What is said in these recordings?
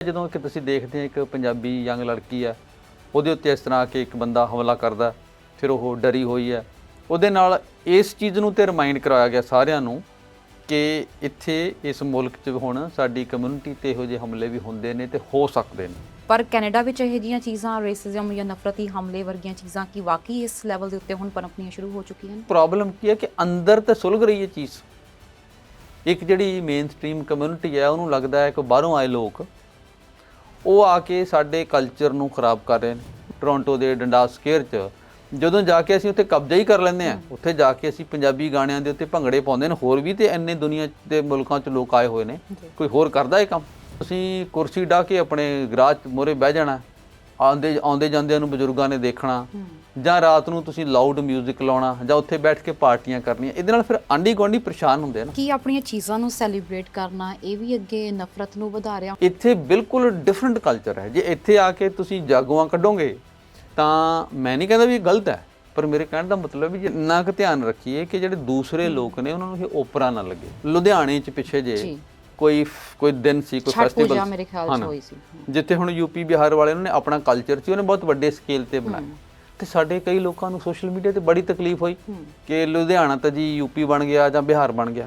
ਜਦੋਂ ਕਿ ਤੁਸੀਂ ਦੇਖਦੇ ਆ ਇੱਕ ਪੰਜਾਬੀ ਯੰਗ ਲੜਕੀ ਆ ਉਹਦੇ ਉੱਤੇ ਇਸ ਤਰ੍ਹਾਂ ਕਿ ਇੱਕ ਬੰਦਾ ਹਮਲਾ ਕਰਦਾ ਫਿਰ ਉਹ ਡਰੀ ਹੋਈ ਹੈ ਉਹਦੇ ਨਾਲ ਇਸ ਚੀਜ਼ ਨੂੰ ਤੇ ਰਿਮਾਈਂਡ ਕਰਾਇਆ ਗਿਆ ਸਾਰਿਆਂ ਨੂੰ ਕਿ ਇੱਥੇ ਇਸ ਮੁਲਕ 'ਚ ਹੁਣ ਸਾਡੀ ਕਮਿਊਨਿਟੀ ਤੇ ਇਹੋ ਜਿਹੇ ਹਮਲੇ ਵੀ ਹੁੰਦੇ ਨੇ ਤੇ ਹੋ ਸਕਦੇ ਨੇ। ਪਰ ਕੈਨੇਡਾ ਵਿੱਚ ਇਹ ਜੀਆਂ ਚੀਜ਼ਾਂ ਰੇਸਿਜ਼ਮ ਜਾਂ ਨਫ਼ਰਤੀ ਹਮਲੇ ਵਰਗੀਆਂ ਚੀਜ਼ਾਂ ਕੀ ਵਾਕਈ ਇਸ ਲੈਵਲ ਦੇ ਉੱਤੇ ਹੁਣ ਪਨਪਣੀਆਂ ਸ਼ੁਰੂ ਹੋ ਚੁੱਕੀਆਂ ਨੇ? ਪ੍ਰੋਬਲਮ ਕੀ ਹੈ ਕਿ ਅੰਦਰ ਤੇ ਸੁਲਗ ਰਹੀ ਹੈ ਚੀਜ਼। ਇੱਕ ਜਿਹੜੀ ਮੇਨ ਸਟ੍ਰੀਮ ਕਮਿਊਨਿਟੀ ਹੈ ਉਹਨੂੰ ਲੱਗਦਾ ਹੈ ਕਿ ਬਾਹਰੋਂ ਆਏ ਲੋਕ ਉਹ ਆ ਕੇ ਸਾਡੇ ਕਲਚਰ ਨੂੰ ਖਰਾਬ ਕਰ ਰਹੇ ਨੇ ਟੋਰਾਂਟੋ ਦੇ ਡੰਡਾਸ ਸਕੇਅਰ 'ਚ। ਜਦੋਂ ਜਾ ਕੇ ਅਸੀਂ ਉੱਥੇ ਕਬਜ਼ਾ ਹੀ ਕਰ ਲੈਂਦੇ ਆ ਉੱਥੇ ਜਾ ਕੇ ਅਸੀਂ ਪੰਜਾਬੀ ਗਾਣਿਆਂ ਦੇ ਉੱਤੇ ਭੰਗੜੇ ਪਾਉਂਦੇ ਨੇ ਹੋਰ ਵੀ ਤੇ ਇੰਨੇ ਦੁਨੀਆ ਦੇ ਮੁਲਕਾਂ 'ਚ ਲੋਕ ਆਏ ਹੋਏ ਨੇ। ਕੋਈ ਹੋਰ ਕਰਦਾ ਇਹ ਕੰਮ? ਅਸੀਂ ਕੁਰਸੀ ਢਾ ਕੇ ਆਪਣੇ ਗਰਾਜ ਮੋਰੇ ਬਹਿ ਜਾਣਾ। ਆਉਂਦੇ ਆਉਂਦੇ ਜਾਂਦਿਆਂ ਨੂੰ ਬਜ਼ੁਰਗਾਂ ਨੇ ਦੇਖਣਾ ਜਾਂ ਰਾਤ ਨੂੰ ਤੁਸੀਂ ਲਾਊਡ 뮤직 ਲਾਉਣਾ ਜਾਂ ਉੱਥੇ ਬੈਠ ਕੇ ਪਾਰਟੀਆਂ ਕਰਨੀਆਂ ਇਹਦੇ ਨਾਲ ਫਿਰ ਆਂਢੀ ਗੁਆਂਢੀ ਪਰੇਸ਼ਾਨ ਹੁੰਦੇ ਆ ਨਾ। ਕੀ ਆਪਣੀਆਂ ਚੀਜ਼ਾਂ ਨੂੰ ਸੈਲੀਬ੍ਰੇਟ ਕਰਨਾ ਇਹ ਵੀ ਅੱਗੇ ਨਫ਼ਰਤ ਨੂੰ ਵਧਾ ਰਿਹਾ? ਇੱਥੇ ਬਿਲਕੁਲ ਡਿਫਰੈਂਟ ਕਲਚਰ ਹੈ। ਜੇ ਇੱਥੇ ਆ ਕੇ ਤੁਸੀਂ ਜਾਗੋਆਂ ਕੱਢੋਗੇ ਤਾਂ ਮੈਂ ਨਹੀਂ ਕਹਿੰਦਾ ਵੀ ਇਹ ਗਲਤ ਹੈ ਪਰ ਮੇਰੇ ਕਹਿਣ ਦਾ ਮਤਲਬ ਵੀ ਜੇ ਇੰਨਾ ਕੁ ਧਿਆਨ ਰੱਖੀਏ ਕਿ ਜਿਹੜੇ ਦੂਸਰੇ ਲੋਕ ਨੇ ਉਹਨਾਂ ਨੂੰ ਇਹ ਓਪਰਾ ਨਾ ਲੱਗੇ। ਲੁਧਿਆਣੇ 'ਚ ਪਿੱਛੇ ਜੀ। ਕੋਈ ਕੋਈ ਦਿਨ ਸੀ ਕੋਈ ਛਠ ਪੂਜਾ ਫੈਸਟੀਵਲ ਮੇਰੇ ਖਿਆਲ 'ਚ ਹੋਈ ਸੀ। ਜਿੱਥੇ ਹੁਣ ਯੂਪੀ ਬਿਹਾਰ ਵਾਲਿਆਂ ਨੇ ਆਪਣਾ ਕਲਚਰ ਸੀ ਉਹਨੇ ਬਹੁਤ ਵੱਡੇ ਸਕੇਲ ਤੇ ਬਣਾਇਆ। ਤੇ ਸਾਡੇ ਕਈ ਲੋਕਾਂ ਨੂੰ ਸੋਸ਼ਲ ਮੀਡੀਆ ਤੇ ਬੜੀ ਤਕਲੀਫ ਹੋਈ ਕਿ ਲੁਧਿਆਣਾ ਤਾਂ ਜੀ ਯੂਪੀ ਬਣ ਗਿਆ ਜਾਂ ਬਿਹਾਰ ਬਣ ਗਿਆ।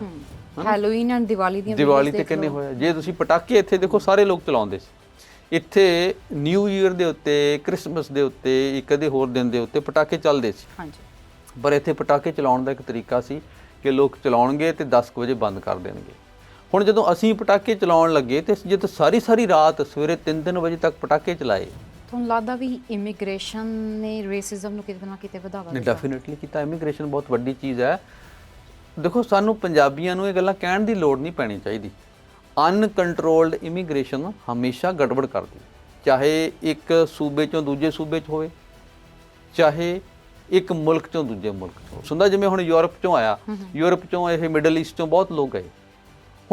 ਹੈਲੋਵੀਨ ਐਂਡ ਦੀਵਾਲੀ ਦੀਆਂ ਦੀਵਾਲੀ ਤੇ ਕਿੰਨੇ। ਹੋਇਆ ਜੇ ਤੁਸੀਂ ਪਟਾਕੇ ਇੱਥੇ ਦੇਖੋ ਸਾਰੇ ਲੋਕ ਚਲਾਉਂਦੇ ਸੀ। ਇੱਥੇ ਨਿਊ ਈਅਰ ਦੇ ਉੱਤੇ ਕ੍ਰਿਸਮਸ ਦੇ ਉੱਤੇ ਇੱਕ ਅਦੇ ਹੋਰ ਦਿਨ ਦੇ ਉੱਤੇ ਪਟਾਕੇ ਚੱਲਦੇ ਸੀ। ਹਾਂਜੀ। ਪਰ ਇੱਥੇ ਪਟਾਕੇ ਚਲਾਉਣ ਦਾ ਇੱਕ ਤਰੀਕਾ ਸੀ ਕਿ ਲੋਕ ਚਲਾਉਣਗੇ ਤੇ 10 ਕੁ ਵਜੇ ਬੰਦ ਕਰ ਦੇਣਗੇ। ਹੁਣ ਜਦੋਂ ਅਸੀਂ ਪਟਾਕੇ ਚਲਾਉਣ ਲੱਗੇ ਤੇ ਅਸੀਂ ਜਦੋਂ ਸਾਰੀ ਸਾਰੀ ਰਾਤ ਸਵੇਰੇ 3-3 ਵਜੇ ਤੱਕ ਪਟਾਕੇ ਚਲਾਏ। ਤੁਹਾਨੂੰ ਲੱਗਦਾ ਵੀ ਇਮੀਗ੍ਰੇਸ਼ਨ ਨੇ ਰੇਸਿਜ਼ਮ ਨੂੰ ਕਿਤੇ ਨਾ ਕਿਤੇ ਵਧਾਵਾ ਨੇ ਦਿੱਤਾ? ਡੈਫੀਨਿਟਲੀ ਕੀਤਾ। ਇਮੀਗ੍ਰੇਸ਼ਨ ਬਹੁਤ ਵੱਡੀ ਚੀਜ਼ ਹੈ। ਦੇਖੋ ਸਾਨੂੰ ਪੰਜਾਬੀਆਂ ਨੂੰ ਇਹ ਗੱਲਾਂ ਕਹਿਣ ਦੀ ਲੋੜ ਨਹੀਂ ਪੈਣੀ ਚਾਹੀਦੀ। ਅਨਕੰਟਰੋਲਡ ਇਮੀਗ੍ਰੇਸ਼ਨ ਹਮੇਸ਼ਾ ਗੜਬੜ ਕਰਦੀ। ਚਾਹੇ ਇੱਕ ਸੂਬੇ ਚੋਂ ਦੂਜੇ ਸੂਬੇ 'ਚ ਹੋਵੇ ਚਾਹੇ ਇੱਕ ਮੁਲਕ ਚੋਂ ਦੂਜੇ ਮੁਲਕ 'ਚ ਸੁਣਦਾ ਜਿਵੇਂ ਹੁਣ ਯੂਰਪ ਚੋਂ ਆਇਆ ਯੂਰਪ ਚੋਂ ਇਹ ਮਿਡਲ ਈਸਟ ਚੋਂ ਬਹੁਤ ਲੋਕ ਗਏ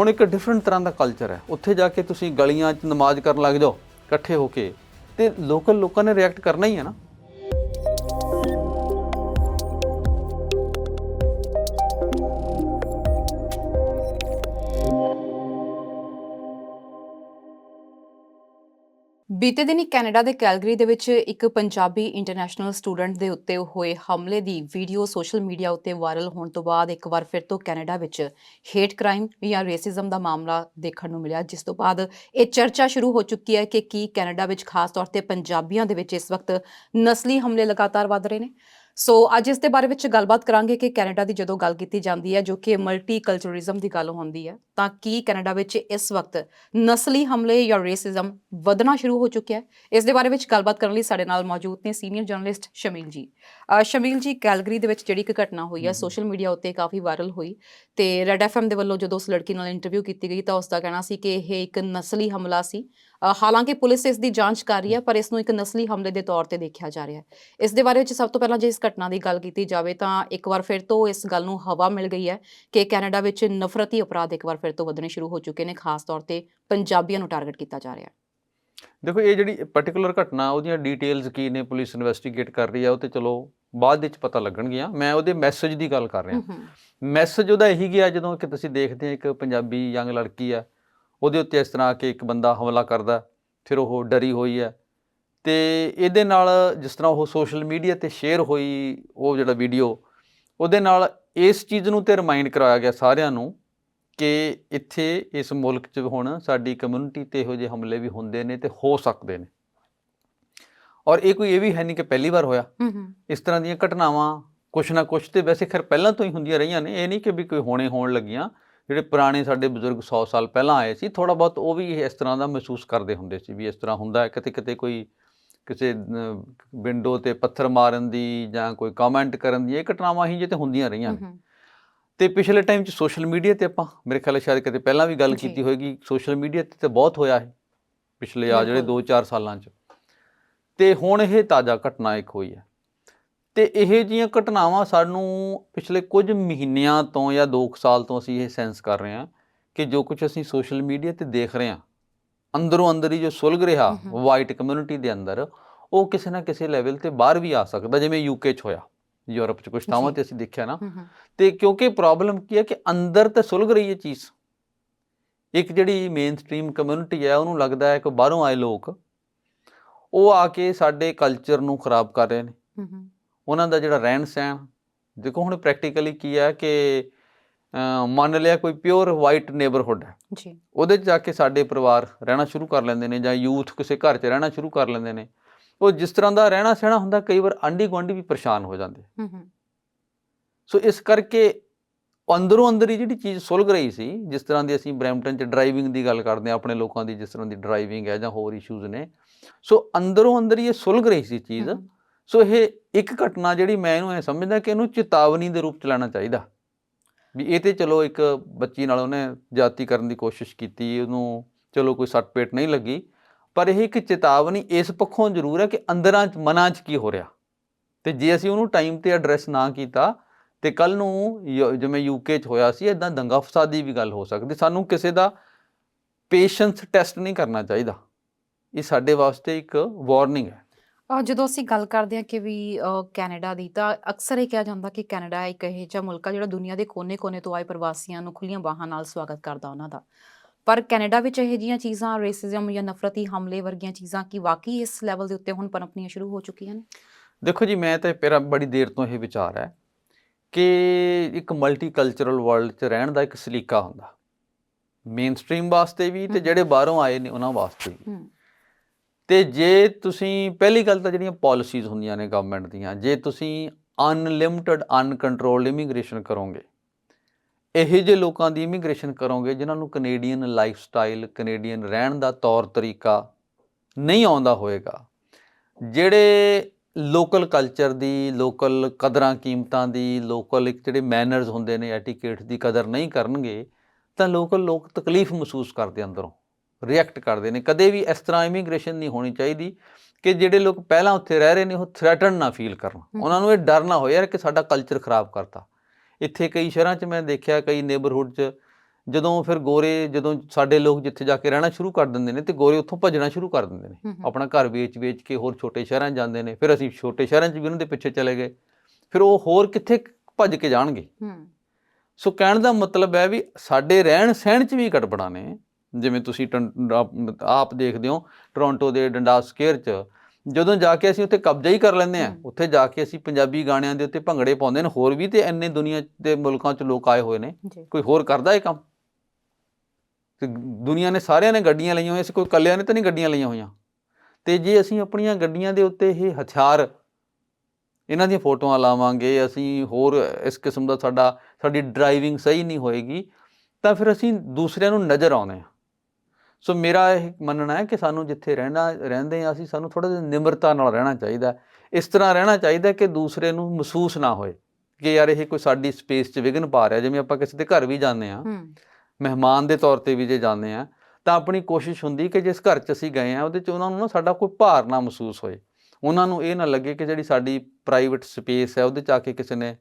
ਹੁਣ ਇੱਕ ਡਿਫਰੈਂਟ ਤਰ੍ਹਾਂ ਦਾ ਕਲਚਰ ਹੈ। ਉੱਥੇ ਜਾ ਕੇ ਤੁਸੀਂ ਗਲੀਆਂ 'ਚ ਨਮਾਜ਼ ਕਰਨ ਲੱਗ ਜਾਓ, ਇਕੱਠੇ ਹੋ ਕੇ। ਤੇ ਲੋਕਲ ਲੋਕਾਂ ਨੇ ਰਿਐਕਟ ਕਰਨਾ ਹੀ ਹੈ ਨਾ। ਬੀਤੇ ਦਿਨੀ ਕੈਨੇਡਾ ਦੇ ਕੈਲਗਰੀ ਦੇ ਵਿੱਚ ਇੱਕ ਪੰਜਾਬੀ ਇੰਟਰਨੈਸ਼ਨਲ ਸਟੂਡੈਂਟ ਦੇ ਉੱਤੇ ਹੋਏ ਹਮਲੇ ਦੀ ਵੀਡੀਓ ਸੋਸ਼ਲ ਮੀਡੀਆ ਉੱਤੇ ਵਾਇਰਲ ਹੋਣ ਤੋਂ ਬਾਅਦ ਇੱਕ ਵਾਰ ਫਿਰ ਤੋਂ ਕੈਨੇਡਾ ਵਿੱਚ ਹੇਟ ਕ੍ਰਾਈਮ ਜਾਂ ਰੇਸਿਜ਼ਮ ਦਾ ਮਾਮਲਾ ਦੇਖਣ ਨੂੰ ਮਿਲਿਆ, ਜਿਸ ਤੋਂ ਬਾਅਦ ਇਹ ਚਰਚਾ ਸ਼ੁਰੂ ਹੋ ਚੁੱਕੀ ਹੈ ਕਿ ਕੀ ਕੈਨੇਡਾ ਵਿੱਚ ਖਾਸ ਤੌਰ ਤੇ ਪੰਜਾਬੀਆਂ ਦੇ ਵਿੱਚ ਇਸ ਵਕਤ ਨਸਲੀ ਹਮਲੇ ਲਗਾਤਾਰ ਵੱਧ ਰਹੇ ਨੇ। ਸੋ ਅੱਜ ਇਸ ਦੇ ਬਾਰੇ ਵਿੱਚ ਗੱਲਬਾਤ ਕਰਾਂਗੇ ਕਿ ਕੈਨੇਡਾ ਦੀ ਜਦੋਂ ਗੱਲ ਕੀਤੀ ਜਾਂਦੀ ਹੈ, ਜੋ ਕਿ ਮਲਟੀ ਕਲਚਰਲਿਜ਼ਮ ਦੀ ਗੱਲ ਹੁੰਦੀ ਹੈ, ਤਾਂ ਕੀ ਕੈਨੇਡਾ ਵਿੱਚ ਇਸ ਵਕਤ ਨਸਲੀ ਹਮਲੇ ਜਾਂ ਰੇਸਿਜ਼ਮ ਵਧਣਾ ਸ਼ੁਰੂ ਹੋ ਚੁੱਕਿਆ ਹੈ? ਇਸ ਦੇ ਬਾਰੇ ਵਿੱਚ ਗੱਲਬਾਤ ਕਰਨ ਲਈ ਸਾਡੇ ਨਾਲ ਮੌਜੂਦ ਨੇ ਸੀਨੀਅਰ ਜਰਨਲਿਸਟ ਸ਼ਮੀਲ ਜੀ। ਸ਼ਮੀਲ ਜੀ ਕੈਲਗਰੀ ਦੇ ਵਿੱਚ ਜਿਹੜੀ ਇੱਕ ਘਟਨਾ ਹੋਈ ਹੈ ਸੋਸ਼ਲ ਮੀਡੀਆ ਉੱਤੇ ਕਾਫੀ ਵਾਇਰਲ ਹੋਈ ਤੇ ਰੈਡ ਐਫਐਮ ਦੇ ਵੱਲੋਂ ਜਦੋਂ ਉਸ ਲੜਕੀ ਨਾਲ ਇੰਟਰਵਿਊ ਕੀਤੀ ਗਈ ਤਾਂ ਉਸ ਦਾ ਕਹਿਣਾ ਸੀ ਕਿ ਇਹ ਇੱਕ ਨਸਲੀ ਹਮਲਾ ਸੀ। ਹਾਲਾਂਕਿ ਪੁਲਿਸ ਇਸ ਦੀ ਜਾਂਚ ਕਰ ਰਹੀ ਹੈ ਪਰ ਇਸ ਨੂੰ ਇੱਕ ਨਸਲੀ ਹਮਲੇ ਦੇ ਤੌਰ ਤੇ ਦੇਖਿਆ ਜਾ ਰਿਹਾ ਹੈ। ਇਸ ਦੇ ਬਾਰੇ ਵਿੱਚ ਸਭ ਤੋਂ ਪਹਿਲਾਂ ਜੇ ਇਸ ਘਟਨਾ ਦੀ ਗੱਲ ਕੀਤੀ ਜਾਵੇ ਤਾਂ ਇੱਕ ਵਾਰ ਫਿਰ ਤੋਂ ਇਸ ਗੱਲ ਨੂੰ ਹਵਾ ਮਿਲ ਗਈ ਹੈ ਕਿ ਕੈਨੇਡਾ ਵਿੱਚ ਨਫ਼ਰਤੀ ਅਪਰਾਧ ਇੱਕ ਵਾਰ ਫਿਰ ਤੋਂ ਵਧਣੇ ਸ਼ੁਰੂ ਹੋ ਚੁੱਕੇ ਨੇ ਖਾਸ ਤੌਰ ਤੇ ਪੰਜਾਬੀਆਂ ਨੂੰ ਟਾਰਗੇਟ ਕੀਤਾ ਜਾ ਰਿਹਾ ਹੈ। ਦੇਖੋ ਇਹ ਜਿਹੜੀ ਪਾਰਟਿਕੂਲਰ ਘਟਨਾ ਉਹਦੀਆਂ ਡਿਟੇਲਸ ਕੀ ਨੇ ਪੁਲਿਸ ਇਨਵੈਸਟੀਗੇਟ ਕਰ ਰਹੀ ਹੈ ਉਹ ਤੇ ਚਲੋ ਬਾਅਦ ਵਿੱਚ ਪਤਾ ਲੱਗਣਗੀਆਂ। ਮੈਂ ਉਹਦੇ ਮੈਸੇਜ ਦੀ ਗੱਲ ਕਰ ਰਿਹਾ। ਮੈਸੇਜ ਉਹਦਾ ਇਹੀ ਗਿਆ ਜਦੋਂ ਕਿ ਤੁਸੀਂ ਦੇਖਦੇ ਆ ਇੱਕ ਪੰਜਾਬੀ ਯੰਗ ਲੜਕੀ ਆ। ਉਹਦੇ ਉੱਤੇ ਇਸ ਤਰ੍ਹਾਂ ਕਿ ਇੱਕ ਬੰਦਾ ਹਮਲਾ ਕਰਦਾ ਫਿਰ ਉਹ ਡਰੀ ਹੋਈ ਹੈ ਤੇ ਇਹਦੇ ਨਾਲ ਜਿਸ ਤਰ੍ਹਾਂ ਉਹ ਸੋਸ਼ਲ ਮੀਡੀਆ ਤੇ ਸ਼ੇਅਰ ਹੋਈ ਉਹ ਜਿਹੜਾ ਵੀਡੀਓ ਉਹਦੇ ਨਾਲ ਇਸ ਚੀਜ਼ ਨੂੰ ਤੇ ਰਿਮਾਈਂਡ ਕਰਾਇਆ ਗਿਆ ਸਾਰਿਆਂ ਨੂੰ ਕਿ ਇੱਥੇ ਇਸ ਮੁਲਕ 'ਚ ਹੁਣ ਸਾਡੀ ਕਮਿਊਨਿਟੀ ਤੇ ਇਹੋ ਜਿਹੇ ਹਮਲੇ ਵੀ ਹੁੰਦੇ ਨੇ ਤੇ ਹੋ ਸਕਦੇ ਨੇ। ਔਰ ਇਹ ਕੋਈ ਇਹ ਵੀ ਹੈ ਨਹੀਂ ਕਿ ਪਹਿਲੀ ਵਾਰ ਹੋਇਆ। ਇਸ ਤਰ੍ਹਾਂ ਦੀਆਂ ਘਟਨਾਵਾਂ ਕੁਛ ਨਾ ਕੁਛ ਤੇ ਵੈਸੇ ਖੈਰ ਪਹਿਲਾਂ ਤੋਂ ਹੀ ਹੁੰਦੀਆਂ ਰਹੀਆਂ ਨੇ। ਇਹ ਨਹੀਂ ਕਿ ਵੀ ਕੋਈ ਹੋਣੇ ਹੋਣ ਲੱਗੀਆਂ। ਜਿਹੜੇ ਪੁਰਾਣੇ ਸਾਡੇ ਬਜ਼ੁਰਗ 100 ਸਾਲ ਪਹਿਲਾਂ ਆਏ ਸੀ ਥੋੜਾ ਬਹੁਤ ਉਹ ਵੀ ਇਸ ਤਰ੍ਹਾਂ ਦਾ ਮਹਿਸੂਸ ਕਰਦੇ ਹੁੰਦੇ ਸੀ ਵੀ ਇਸ ਤਰ੍ਹਾਂ ਹੁੰਦਾ ਹੈ। ਕਿਤੇ ਕਿਤੇ ਕੋਈ ਕਿਸੇ ਵਿੰਡੋ ਤੇ ਪੱਥਰ ਮਾਰਨ ਦੀ ਜਾਂ ਕੋਈ ਕਮੈਂਟ ਕਰਨ ਦੀ ਇਹ ਘਟਨਾਵਾਂ ਹੀ ਜੇ ਤੇ ਹੁੰਦੀਆਂ ਰਹੀਆਂ ਨੇ। ਤੇ ਪਿਛਲੇ ਟਾਈਮ 'ਚ ਸੋਸ਼ਲ ਮੀਡੀਆ ਤੇ ਆਪਾਂ ਮੇਰੇ ਖਿਆਲ ਸ਼ਾਇਦ ਕਿਤੇ ਪਹਿਲਾਂ ਵੀ ਗੱਲ। ਕੀਤੀ ਹੋਏਗੀ ਸੋਸ਼ਲ ਮੀਡੀਆ ਤੇ ਤਾਂ ਬਹੁਤ ਹੋਇਆ ਹੈ ਪਿਛਲੇ ਆ ਜਿਹੜੇ ਬਿਲਕੁਲ। 2-4 ਸਾਲਾਂ 'ਚ। ਤੇ ਹੁਣ ਇਹ ਤਾਜ਼ਾ ਘਟਨਾ ਇੱਕ ਹੋਈ ਹੈ ਤੇ ਇਹ ਜੀਆਂ ਘਟਨਾਵਾਂ ਸਾਨੂੰ ਪਿਛਲੇ ਕੁਝ ਮਹੀਨਿਆਂ ਤੋਂ ਜਾਂ 2 ਸਾਲ ਤੋਂ ਅਸੀਂ ਇਹ ਸੈਂਸ ਕਰ ਰਹੇ ਹਾਂ ਕਿ ਜੋ ਕੁਝ ਅਸੀਂ ਸੋਸ਼ਲ ਮੀਡੀਆ ਤੇ ਦੇਖ ਰਹੇ ਹਾਂ ਅੰਦਰੋਂ ਅੰਦਰ ਹੀ ਜੋ ਸੁਲਗ ਰਿਹਾ। ਵਾਈਟ ਕਮਿਊਨਿਟੀ ਦੇ ਅੰਦਰ ਉਹ ਕਿਸੇ ਨਾ ਕਿਸੇ ਲੈਵਲ ਤੇ ਬਾਹਰ ਵੀ ਆ ਸਕਦਾ ਜਿਵੇਂ ਯੂਕੇ 'ਚ ਹੋਇਆ ਯੂਰਪ 'ਚ ਕੁਝ ਥਾਵਾਂ। ਤੇ ਅਸੀਂ ਦੇਖਿਆ ਨਾ ਤੇ ਕਿਉਂਕਿ ਪ੍ਰੋਬਲਮ ਕੀ ਹੈ ਕਿ ਅੰਦਰ ਤਾਂ ਸੁਲਗ ਰਹੀ ਹੈ ਚੀਜ਼ ਇੱਕ ਜਿਹੜੀ ਮੇਨ ਸਟ੍ਰੀਮ ਕਮਿਊਨਿਟੀ ਹੈ ਉਹਨੂੰ ਲੱਗਦਾ ਹੈ ਕਿ ਬਾਹਰੋਂ ਆਏ ਲੋਕ ਉਹ ਆ ਕੇ ਸਾਡੇ ਕਲਚਰ ਨੂੰ ਖਰਾਬ ਕਰ ਰਹੇ ਨੇ। ਉਹਨਾਂ ਦਾ ਜਿਹੜਾ ਰਹਿਣ ਸਹਿਣ ਦੇਖੋ ਹੁਣ ਪ੍ਰੈਕਟੀਕਲੀ ਕੀ ਹੈ ਕਿ ਮੰਨ ਲਿਆ ਕੋਈ ਪਿਓਰ ਵਾਈਟ ਨੇਬਰਹੁੱਡ ਹੈ। ਜੀ। ਉਹਦੇ 'ਚ ਜਾ ਕੇ ਸਾਡੇ ਪਰਿਵਾਰ ਰਹਿਣਾ ਸ਼ੁਰੂ ਕਰ ਲੈਂਦੇ ਨੇ ਜਾਂ ਯੂਥ ਕਿਸੇ ਘਰ 'ਚ ਰਹਿਣਾ ਸ਼ੁਰੂ ਕਰ ਲੈਂਦੇ ਨੇ। ਉਹ ਜਿਸ ਤਰ੍ਹਾਂ ਦਾ ਰਹਿਣਾ ਸਹਿਣਾ ਹੁੰਦਾ ਕਈ ਵਾਰ ਆਂਢੀ ਗੁਆਂਢੀ ਵੀ ਪਰੇਸ਼ਾਨ ਹੋ ਜਾਂਦੇ। ਹੂੰ ਹੂੰ। ਸੋ ਇਸ ਕਰਕੇ ਅੰਦਰੋਂ ਅੰਦਰ ਹੀ ਜਿਹੜੀ ਚੀਜ਼ ਸੁਲਗ ਰਹੀ ਸੀ ਜਿਸ ਤਰ੍ਹਾਂ ਦੀ ਅਸੀਂ ਬਰੈਂਪਟਨ 'ਚ ਡਰਾਈਵਿੰਗ ਦੀ ਗੱਲ ਕਰਦੇ ਹਾਂ ਆਪਣੇ ਲੋਕਾਂ ਦੀ ਜਿਸ ਤਰ੍ਹਾਂ ਦੀ ਡਰਾਈਵਿੰਗ ਹੈ ਜਾਂ ਹੋਰ ਇਸ਼ੂਜ਼ ਨੇ ਸੋ ਅੰਦਰੋਂ ਅੰਦਰ ਹੀ ਇਹ ਸੁਲਗ ਰਹੀ ਸੀ ਚੀਜ਼। ਸੋ ਇਹ ਇੱਕ ਘਟਨਾ ਜਿਹੜੀ ਮੈਂ ਇਹਨੂੰ ਇਹ ਸਮਝਦਾ ਕਿ ਇਹਨੂੰ ਚੇਤਾਵਨੀ ਦੇ ਰੂਪ ਚ ਲੈਣਾ ਚਾਹੀਦਾ। ਵੀ ਇਹ ਤੇ ਚਲੋ ਇੱਕ ਬੱਚੀ ਨਾਲ ਉਹਨੇ ਜਾਤੀ ਕਰਨ ਦੀ ਕੋਸ਼ਿਸ਼ ਕੀਤੀ ਉਹਨੂੰ ਚਲੋ ਕੋਈ ਸੱਟ ਪੇਟ ਨਹੀਂ ਲੱਗੀ ਪਰ ਇਹ ਇੱਕ ਚੇਤਾਵਨੀ ਇਸ ਪੱਖੋਂ ਜ਼ਰੂਰ ਹੈ ਕਿ ਅੰਦਰਾਂ ਚ ਮਨਾਂ ਚ ਕੀ ਹੋ ਰਿਹਾ। ਤੇ ਜੇ ਅਸੀਂ ਉਹਨੂੰ ਟਾਈਮ ਤੇ ਐਡਰੈਸ ਨਾ ਕੀਤਾ ਤੇ ਕੱਲ ਨੂੰ ਜਿਵੇਂ ਯੂਕੇ ਚ ਹੋਇਆ ਸੀ ਇਦਾਂ ਦੰਗਾ ਫਸਾਦੀ ਵੀ ਗੱਲ ਹੋ ਸਕਦੀ। ਸਾਨੂੰ ਕਿਸੇ ਦਾ ਪੇਸ਼ੈਂਸ ਟੈਸਟ ਨਹੀਂ ਕਰਨਾ ਚਾਹੀਦਾ। ਇਹ ਸਾਡੇ ਵਾਸਤੇ ਇੱਕ ਵਾਰਨਿੰਗ ਹੈ। ਜਦੋਂ ਅਸੀਂ ਗੱਲ ਕਰਦੇ ਹਾਂ ਕਿ ਵੀ ਅਹ ਕੈਨੇਡਾ ਦੀ ਤਾਂ ਅਕਸਰ ਇਹ ਕਿਹਾ ਜਾਂਦਾ ਕਿ ਕੈਨੇਡਾ ਇੱਕ ਇਹੋ ਜਿਹਾ ਮੁਲਕ ਆ ਜਿਹੜਾ ਦੁਨੀਆ ਦੇ ਕੋਨੇ-ਕੋਨੇ ਤੋਂ ਆਏ ਪ੍ਰਵਾਸੀਆਂ ਨੂੰ ਖੁੱਲੀਆਂ ਬਾਹਾਂ ਨਾਲ ਸਵਾਗਤ ਕਰਦਾ ਉਹਨਾਂ ਦਾ। ਪਰ ਕੈਨੇਡਾ ਵਿੱਚ ਇਹੋ ਜਿਹੀਆਂ ਚੀਜ਼ਾਂ ਰੇਸਿਜ਼ਮ ਜਾਂ ਨਫ਼ਰਤੀ ਹਮਲੇ ਵਰਗੀਆਂ ਚੀਜ਼ਾਂ ਕੀ ਵਾਕਈ ਇਸ ਲੈਵਲ ਦੇ ਉੱਤੇ ਹੁਣ ਪਨਪਣੀਆਂ ਸ਼ੁਰੂ ਹੋ ਚੁੱਕੀਆਂ ਨੇ? ਦੇਖੋ ਜੀ ਮੈਂ ਤਾਂ ਮੇਰਾ ਬੜੀ ਦੇਰ ਤੋਂ ਇਹ ਵਿਚਾਰ ਹੈ ਕਿ ਇੱਕ ਮਲਟੀਕਲਚਰਲ ਵਰਲਡ 'ਚ ਰਹਿਣ ਦਾ ਇੱਕ ਸਲੀਕਾ ਹੁੰਦਾ। ਮੇਨ ਸਟ੍ਰੀਮ ਵਾਸਤੇ ਵੀ ਤੇ ਹਮ। ਜਿਹੜੇ ਬਾਹਰੋਂ ਆਏ ਨੇ ਉਹਨਾਂ ਵਾਸਤੇ ਵੀ। ਹੂੰ ਤੇ ਜੇ ਤੁਸੀਂ, ਪਹਿਲੀ ਗੱਲ ਤਾਂ ਜਿਹੜੀਆਂ ਪਾਲਿਸੀਜ਼ ਹੁੰਦੀਆਂ ਨੇ ਗਵਰਨਮੈਂਟ ਦੀਆਂ, ਜੇ ਤੁਸੀਂ ਅਨਲਿਮਟਿਡ ਅਨਕੰਟਰੋਲਡ ਇਮੀਗ੍ਰੇਸ਼ਨ ਕਰੋਗੇ, ਇਹੋ ਜਿਹੇ ਲੋਕਾਂ ਦੀ ਇਮੀਗ੍ਰੇਸ਼ਨ ਕਰੋਗੇ ਜਿਨ੍ਹਾਂ ਨੂੰ ਕੈਨੇਡੀਅਨ ਲਾਈਫ ਸਟਾਈਲ ਕੈਨੇਡੀਅਨ ਰਹਿਣ ਦਾ ਤੌਰ ਤਰੀਕਾ ਨਹੀਂ ਆਉਂਦਾ ਹੋਏਗਾ, ਜਿਹੜੇ ਲੋਕਲ ਕਲਚਰ ਦੀ ਲੋਕਲ ਕਦਰਾਂ ਕੀਮਤਾਂ ਦੀ ਲੋਕਲ ਇੱਕ ਜਿਹੜੇ ਮੈਨਰਸ ਹੁੰਦੇ ਨੇ ਐਟੀਕੇਟ ਦੀ ਕਦਰ ਨਹੀਂ ਕਰਨਗੇ, ਤਾਂ ਲੋਕਲ ਲੋਕ ਤਕਲੀਫ ਮਹਿਸੂਸ ਕਰਦੇ ਅੰਦਰੋਂ। ਰਿਐਕਟ ਕਰਦੇ ਨੇ। ਕਦੇ ਵੀ ਇਸ ਤਰ੍ਹਾਂ ਇਮੀਗ੍ਰੇਸ਼ਨ ਨਹੀਂ ਹੋਣੀ ਚਾਹੀਦੀ ਕਿ ਜਿਹੜੇ ਲੋਕ ਪਹਿਲਾਂ ਉੱਥੇ ਰਹਿ ਰਹੇ ਨੇ ਉਹ ਥ੍ਰੈਟਨ ਨਾ ਫੀਲ ਕਰਨ। ਉਹਨਾਂ ਨੂੰ ਇਹ ਡਰ ਨਾ ਹੋਏ ਯਾਰ ਕਿ ਸਾਡਾ ਕਲਚਰ ਖਰਾਬ ਕਰਤਾ। ਇੱਥੇ ਕਈ ਸ਼ਹਿਰਾਂ 'ਚ ਮੈਂ ਦੇਖਿਆ ਕਈ ਨੇਬਰਹੁੱਡ 'ਚ ਜਦੋਂ ਫਿਰ ਗੋਰੇ ਜਦੋਂ ਸਾਡੇ ਲੋਕ ਜਿੱਥੇ ਜਾ ਕੇ ਰਹਿਣਾ ਸ਼ੁਰੂ ਕਰ ਦਿੰਦੇ ਨੇ ਤੇ ਗੋਰੇ ਉੱਥੋਂ ਭੱਜਣਾ ਸ਼ੁਰੂ ਕਰ ਦਿੰਦੇ ਨੇ। ਆਪਣਾ ਘਰ ਵੇਚ-ਵੇਚ ਕੇ ਹੋਰ ਛੋਟੇ ਸ਼ਹਿਰਾਂ ਜਾਂਦੇ ਨੇ। ਫਿਰ ਅਸੀਂ ਛੋਟੇ ਸ਼ਹਿਰਾਂ 'ਚ ਵੀ ਉਹਨਾਂ ਦੇ ਪਿੱਛੇ ਚਲੇ ਗਏ। ਫਿਰ ਉਹ ਹੋਰ ਕਿੱਥੇ ਭੱਜ ਕੇ ਜਾਣਗੇ? ਸੋ ਕਹਿਣ ਦਾ ਮਤਲਬ ਹੈ ਵੀ ਸਾਡੇ ਰਹਿਣ ਸਹਿਣ 'ਚ ਵੀ ਗੜਬੜਾਂ ਨੇ। ਜਿਵੇਂ ਤੁਸੀਂ ਆਪ- ਦੇਖਦੇ ਹੋ ਟੋਰਾਂਟੋ ਦੇ ਡੰਡਾ ਸਕੇਅਰ 'ਚ। ਜਦੋਂ ਜਾ ਕੇ ਅਸੀਂ ਉੱਥੇ ਕਬਜ਼ਾ ਹੀ ਕਰ ਲੈਂਦੇ ਆ। ਉੱਥੇ ਜਾ ਕੇ ਅਸੀਂ ਪੰਜਾਬੀ ਗਾਣਿਆਂ ਦੇ ਉੱਤੇ ਭੰਗੜੇ ਪਾਉਂਦੇ ਨੇ ਹੋਰ ਵੀ ਤੇ ਇੰਨੇ ਦੁਨੀਆ ਦੇ ਮੁਲਕਾਂ 'ਚ ਲੋਕ ਆਏ ਹੋਏ ਨੇ। ਕੋਈ ਹੋਰ ਕਰਦਾ ਇਹ ਕੰਮ? ਤੇ ਦੁਨੀਆ ਨੇ ਸਾਰਿਆਂ ਨੇ ਗੱਡੀਆਂ ਲਈਆਂ ਹੋਈਆਂ ਸੀ ਕੋਈ ਇਕੱਲਿਆਂ ਨੇ ਤਾਂ ਨਹੀਂ ਗੱਡੀਆਂ ਲਈਆਂ ਹੋਈਆਂ। ਤੇ ਜੇ ਅਸੀਂ ਆਪਣੀਆਂ ਗੱਡੀਆਂ ਦੇ ਉੱਤੇ ਇਹ ਹਥਿਆਰ ਇਹਨਾਂ ਦੀਆਂ ਫੋਟੋਆਂ ਲਾਵਾਂਗੇ ਅਸੀਂ ਹੋਰ ਇਸ ਕਿਸਮ ਦਾ ਸਾਡਾ ਸਾਡੀ ਡਰਾਈਵਿੰਗ ਸਹੀ ਨਹੀਂ ਹੋਏਗੀ ਤਾਂ ਫਿਰ ਅਸੀਂ ਦੂਸਰਿਆਂ ਨੂੰ ਨਜ਼ਰ ਆਉਂਦੇ ਹਾਂ। ਸੋ ਮੇਰਾ ਇਹ ਮੰਨਣਾ ਹੈ ਕਿ ਸਾਨੂੰ ਜਿੱਥੇ ਰਹਿਣਾ ਰਹਿੰਦੇ ਹਾਂ ਅਸੀਂ ਸਾਨੂੰ ਥੋੜਾ ਜਿਹਾ ਨਿਮਰਤਾ ਨਾਲ ਰਹਿਣਾ ਚਾਹੀਦਾ। ਇਸ ਤਰ੍ਹਾਂ ਰਹਿਣਾ ਚਾਹੀਦਾ ਕਿ ਦੂਸਰੇ ਨੂੰ ਮਹਿਸੂਸ ਨਾ ਹੋਏ ਕਿ ਯਾਰ ਇਹ ਕੋਈ ਸਾਡੀ ਸਪੇਸ 'ਚ ਵਿਘਨ ਪਾ ਰਿਹਾ ਜਿਵੇਂ ਆਪਾਂ ਕਿਸੇ ਦੇ ਘਰ ਵੀ ਜਾਂਦੇ ਹੂੰ ਮਹਿਮਾਨ ਦੇ ਤੌਰ ਤੇ ਵੀ ਜੇ ਜਾਂਦੇ ਆ ਤਾਂ ਆਪਣੀ ਕੋਸ਼ਿਸ਼ ਹੁੰਦੀ ਕਿ ਜਿਸ ਘਰ 'ਚ ਅਸੀਂ ਗਏ ਆ ਉਹਦੇ 'ਚ ਉਹਨਾਂ ਨੂੰ ਨਾ ਸਾਡਾ ਕੋਈ ਭਾਰ ਨਾ ਮਹਿਸੂਸ ਹੋਏ ਉਹਨਾਂ ਨੂੰ ਇਹ ਨਾ ਲੱਗੇ ਕਿ ਜਿਹੜੀ ਸਾਡੀ ਪ੍ਰਾਈਵੇਟ ਸਪੇਸ ਹੈ ਉਹਦੇ 'ਚ ਆ ਕੇ ਕਿਸੇ ਨੇ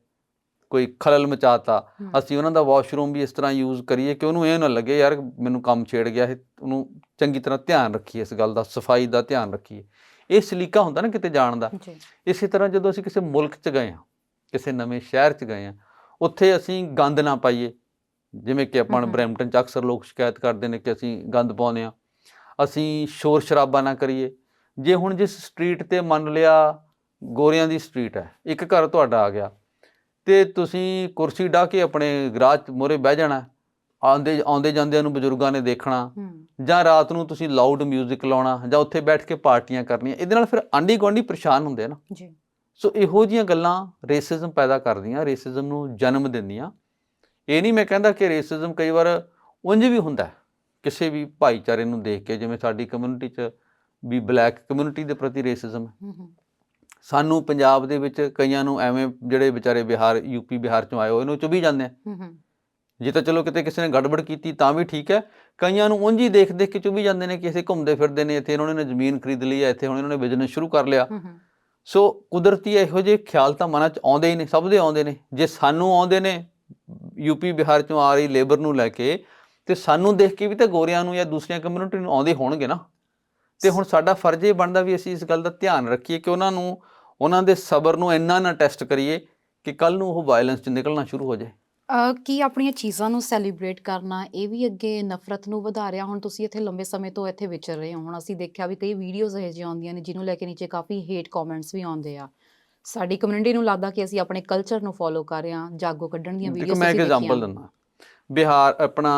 ਕੋਈ ਖਲਲ ਮਚਾਤਾ। ਅਸੀਂ ਉਹਨਾਂ ਦਾ ਵਾਸ਼ਰੂਮ ਵੀ ਇਸ ਤਰ੍ਹਾਂ ਯੂਜ਼ ਕਰੀਏ ਕਿ ਉਹਨੂੰ ਇਹ ਨਾ ਲੱਗੇ ਯਾਰ ਮੈਨੂੰ ਕੰਮ ਛੇੜ ਗਿਆ ਇਹ ਉਹਨੂੰ ਚੰਗੀ ਤਰ੍ਹਾਂ ਧਿਆਨ ਰੱਖੀਏ ਇਸ ਗੱਲ ਦਾ ਸਫ਼ਾਈ ਦਾ ਧਿਆਨ ਰੱਖੀਏ। ਇਹ ਸਲੀਕਾ ਹੁੰਦਾ ਨਾ ਕਿਤੇ ਜਾਣ ਦਾ। ਇਸੇ ਤਰ੍ਹਾਂ ਜਦੋਂ ਅਸੀਂ ਕਿਸੇ ਮੁਲਕ 'ਚ ਗਏ ਹਾਂ ਕਿਸੇ ਨਵੇਂ ਸ਼ਹਿਰ 'ਚ ਗਏ ਹਾਂ ਉੱਥੇ ਅਸੀਂ ਗੰਦ ਨਾ ਪਾਈਏ। ਜਿਵੇਂ ਕਿ ਆਪਾਂ। ਬਰੈਂਪਟਨ 'ਚ ਅਕਸਰ ਲੋਕ ਸ਼ਿਕਾਇਤ ਕਰਦੇ ਨੇ ਕਿ ਅਸੀਂ ਗੰਦ ਪਾਉਂਦੇ ਹਾਂ। ਅਸੀਂ ਸ਼ੋਰ ਸ਼ਰਾਬਾ ਨਾ ਕਰੀਏ। ਜੇ ਹੁਣ ਜਿਸ ਸਟਰੀਟ ਤੇ ਮੰਨ ਲਿਆ ਗੋਰਿਆਂ ਦੀ ਸਟਰੀਟ ਹੈ ਇੱਕ ਘਰ ਤੁਹਾਡਾ ਆ ਗਿਆ। ਤੇ ਤੁਸੀਂ ਕੁਰਸੀ ਢਾ ਕੇ ਆਪਣੇ ਗਰਾਜ ਮੋਰੇ ਬਹਿ ਜਾਣਾ ਆਉਂਦੇ ਆਉਂਦੇ ਜਾਂਦਿਆਂ ਨੂੰ ਬਜ਼ੁਰਗਾਂ ਨੇ ਦੇਖਣਾ ਜਾਂ ਰਾਤ ਨੂੰ ਤੁਸੀਂ ਲਾਊਡ 뮤직 ਲਾਉਣਾ ਜਾਂ ਉੱਥੇ ਬੈਠ ਕੇ ਪਾਰਟੀਆਂ ਕਰਨੀਆਂ ਇਹਦੇ ਨਾਲ ਫਿਰ ਆਂਢੀ ਗੁਆਂਢੀ ਪਰੇਸ਼ਾਨ ਹੁੰਦੇ ਆ ਨਾ। ਜੀ। ਸੋ ਇਹੋ ਜੀਆਂ ਗੱਲਾਂ ਰੇਸਿਜ਼ਮ ਪੈਦਾ ਕਰਦੀਆਂ ਰੇਸਿਜ਼ਮ ਨੂੰ ਜਨਮ ਦਿੰਦੀਆਂ। ਇਹ ਨਹੀਂ ਮੈਂ ਕਹਿੰਦਾ ਕਿ ਰੇਸਿਜ਼ਮ ਕਈ ਵਾਰ ਉਂਝ ਵੀ ਹੁੰਦਾ ਕਿਸੇ ਵੀ ਭਾਈਚਾਰੇ ਨੂੰ ਦੇਖ ਕੇ ਜਿਵੇਂ ਸਾਡੀ ਕਮਿਊਨਿਟੀ 'ਚ ਵੀ ਬਲੈਕ ਕਮਿਊਨਿਟੀ ਦੇ ਪ੍ਰਤੀ ਰੇਸਿਜ਼ਮ ਹੂੰ। ਸਾਨੂੰ ਪੰਜਾਬ ਦੇ ਵਿੱਚ ਕਈਆਂ ਨੂੰ ਐਵੇਂ ਜਿਹੜੇ ਵਿਚਾਰੇ ਬਿਹਾਰ ਯੂਪੀ ਬਿਹਾਰ ਚੋਂ ਆਏ ਹੋਏ ਨੇ ਉਹ ਚੁਭੀ ਜਾਂਦੇ ਆ। ਹੂੰ ਹੂੰ। ਜੇ ਤਾਂ ਚਲੋ ਕਿਤੇ ਕਿਸੇ ਨੇ ਗੜਬੜ ਕੀਤੀ ਤਾਂ ਵੀ ਠੀਕ ਹੈ ਕਈਆਂ ਨੂੰ ਉਂਝ ਹੀ ਦੇਖ ਦੇਖ ਕੇ ਚੁਭੀ ਜਾਂਦੇ ਨੇ ਕਿ ਅਸੀਂ ਘੁੰਮਦੇ ਫਿਰਦੇ ਨੇ ਇੱਥੇ ਇਹਨਾਂ ਨੇ ਜ਼ਮੀਨ ਖਰੀਦ ਲਈ ਹੈ ਇੱਥੇ ਹੁਣ ਇਹਨਾਂ ਨੇ ਬਿਜ਼ਨਸ ਸ਼ੁਰੂ ਕਰ ਲਿਆ। ਹੂੰ ਹੂੰ। ਸੋ ਕੁਦਰਤੀ ਇਹੋ ਜਿਹੇ ਖਿਆਲ ਤਾਂ ਮਨਾਂ 'ਚ ਆਉਂਦੇ ਹੀ ਨੇ ਸਭ ਦੇ ਆਉਂਦੇ ਨੇ। ਜੇ ਸਾਨੂੰ ਆਉਂਦੇ ਨੇ ਯੂਪੀ ਬਿਹਾਰ 'ਚੋਂ ਆ ਰਹੀ ਲੇਬਰ ਨੂੰ ਲੈ ਕੇ ਤੇ ਸਾਨੂੰ ਦੇਖ ਕੇ ਵੀ ਤਾਂ ਗੋਰਿਆਂ ਨੂੰ ਜਾਂ ਦੂਸਰੀਆਂ ਕਮਿਊਨਿਟੀ ਨੂੰ ਆਉਂਦੇ ਹੋਣਗੇ ਨਾ। ਤੇ ਹੁਣ ਸਾਡਾ ਫਰਜ਼ ਇਹ ਬਣਦਾ ਵੀ ਅਸੀਂ ਇਸ ਗੱਲ ਦਾ ਧਿਆਨ ਰੱਖੀਏ ਕਿ ਉਹਨਾਂ ਨੂੰ ਉਹਨਾਂ ਦੇ ਸਬਰ ਨੂੰ ਇੰਨਾ ਨਾ ਟੈਸਟ ਕਰੀਏ ਕਿ ਕੱਲ ਨੂੰ ਉਹ ਵਾਇਲੈਂਸ 'ਚ ਨਿਕਲਣਾ ਸ਼ੁਰੂ ਹੋ ਜਾਏ। ਕੀ ਆਪਣੀਆਂ ਚੀਜ਼ਾਂ ਨੂੰ ਸੈਲੀਬ੍ਰੇਟ ਕਰਨਾ ਇਹ ਵੀ ਅੱਗੇ ਨਫ਼ਰਤ ਨੂੰ ਵਧਾ ਰਿਹਾ? ਹੁਣ ਤੁਸੀਂ ਇੱਥੇ ਲੰਬੇ ਸਮੇਂ ਤੋਂ ਇੱਥੇ ਵਿਚਰ ਰਹੇ ਹੋ। ਹੁਣ ਅਸੀਂ ਦੇਖਿਆ ਵੀ ਕਈ ਵੀਡੀਓਜ਼ ਇਹੋ ਜਿਹੀਆਂ ਆਉਂਦੀਆਂ ਨੇ ਜਿਹਨੂੰ ਲੈ ਕੇ ਨੀਚੇ ਕਾਫੀ ਹੇਟ ਕਮੈਂਟਸ ਵੀ ਆਉਂਦੇ ਆ। ਸਾਡੀ ਕਮਿਊਨਿਟੀ ਨੂੰ ਲੱਗਦਾ ਕਿ ਅਸੀਂ ਆਪਣੇ ਕਲਚਰ ਨੂੰ ਫੋਲੋ ਕਰ ਰਹੇ ਹਾਂ ਜਾਗੋ ਕੱਢਣ ਦੀਆਂ ਵੀਡੀਓਜ਼ ਮੈਂ ਇੱਕ ਐਗਜ਼ਾਮਪਲ ਦਿੰਦਾ। ਬਿਹਾਰ ਆਪਣਾ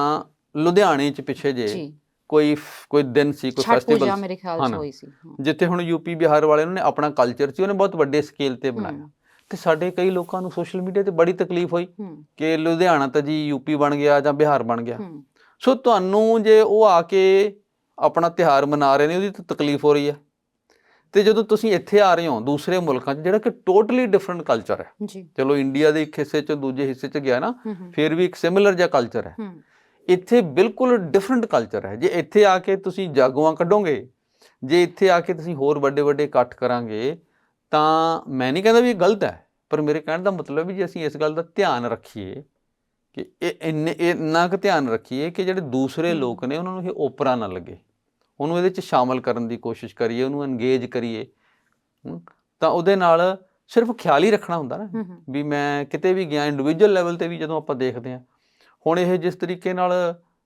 ਲੁਧਿਆਣੇ ਚ ਪਿੱਛੇ ਜੇ ਜੀ। ਕੋਈ ਕੋਈ ਦਿਨ ਸੀ ਕੋਈ ਛਠ ਪੂਜਾ ਫੈਸਟੀਵਲ ਮੇਰੇ ਖਿਆਲ ਚ। ਹੋਈ ਸੀ ਹਾਂ। ਜਿੱਥੇ ਹੁਣ ਯੂਪੀ ਬਿਹਾਰ ਵਾਲਿਆਂ ਨੇ ਆਪਣਾ ਕਲਚਰ ਸੀ ਉਹਨੇ ਬਹੁਤ ਵੱਡੇ ਸਕੇਲ ਤੇ ਬਣਾਇਆ। ਤੇ ਸਾਡੇ ਕਈ ਲੋਕਾਂ ਨੂੰ ਸੋਸ਼ਲ ਮੀਡੀਆ ਤੇ ਬੜੀ ਤਕਲੀਫ ਹੋਈ ਕਿ ਲੁਧਿਆਣਾ ਤਾਂ ਜੀ ਯੂਪੀ ਬਣ ਗਿਆ ਜਾਂ ਬਿਹਾਰ ਬਣ ਗਿਆ। ਸੋ ਤੁਹਾਨੂੰ ਜੇ ਉਹ ਆ ਕੇ ਆਪਣਾ ਤਿਹਾਰ ਮਨਾ ਰਹੇ ਨੇ ਉਹਦੀ ਤਾਂ ਤਕਲੀਫ ਹੋ ਰਹੀ ਹੈ। ਤੇ ਜਦੋਂ ਤੁਸੀਂ ਇੱਥੇ ਆ ਰਹੇ ਹੋ ਦੂਸਰੇ ਮੁਲਕਾਂ 'ਚ ਜਿਹੜਾ ਕਿ ਟੋਟਲੀ ਡਿਫਰੈਂਟ ਕਲਚਰ ਹੈ। ਜੀ। ਚਲੋ ਇੰਡੀਆ ਦੇ ਇੱਕ ਹਿੱਸੇ 'ਚ ਦੂਜੇ ਹਿੱਸੇ 'ਚ ਗਿਆ ਨਾ ਫਿਰ ਵੀ ਇੱਕ ਸਿਮਿਲਰ ਜਿਹਾ ਕਲਚਰ ਹੈ। ਇੱਥੇ ਬਿਲਕੁਲ ਡਿਫਰੈਂਟ ਕਲਚਰ ਹੈ। ਜੇ ਇੱਥੇ ਆ ਕੇ ਤੁਸੀਂ ਜਾਗੋਆਂ ਕੱਢੋਗੇ ਜੇ ਇੱਥੇ ਆ ਕੇ ਤੁਸੀਂ ਹੋਰ ਵੱਡੇ ਵੱਡੇ ਇਕੱਠ ਕਰਾਂਗੇ ਤਾਂ ਮੈਂ ਨਹੀਂ ਕਹਿੰਦਾ ਵੀ ਇਹ ਗਲਤ ਹੈ ਪਰ ਮੇਰੇ ਕਹਿਣ ਦਾ ਮਤਲਬ ਵੀ ਜੇ ਅਸੀਂ ਇਸ ਗੱਲ ਦਾ ਧਿਆਨ ਰੱਖੀਏ ਕਿ ਇਹ ਇੰਨੇ ਇੰਨਾ ਕੁ ਧਿਆਨ ਰੱਖੀਏ ਕਿ ਜਿਹੜੇ ਦੂਸਰੇ। ਲੋਕ ਨੇ ਉਹਨਾਂ ਨੂੰ ਇਹ ਓਪਰਾ ਨਾ ਲੱਗੇ। ਉਹਨੂੰ ਇਹਦੇ 'ਚ ਸ਼ਾਮਲ ਕਰਨ ਦੀ ਕੋਸ਼ਿਸ਼ ਕਰੀਏ ਉਹਨੂੰ ਐਨਗੇਜ ਕਰੀਏ। ਤਾਂ ਉਹਦੇ ਨਾਲ ਸਿਰਫ ਖਿਆਲ ਹੀ ਰੱਖਣਾ ਹੁੰਦਾ ਨਾ ਵੀ ਮੈਂ ਕਿਤੇ ਵੀ ਗਿਆ ਇੰਡੀਵਿਜੂਅਲ ਲੈਵਲ ਤੇ ਵੀ ਜਦੋਂ ਆਪਾਂ ਦੇਖਦੇ ਹਾਂ ਹੁਣ ਇਹ ਜਿਸ ਤਰੀਕੇ ਨਾਲ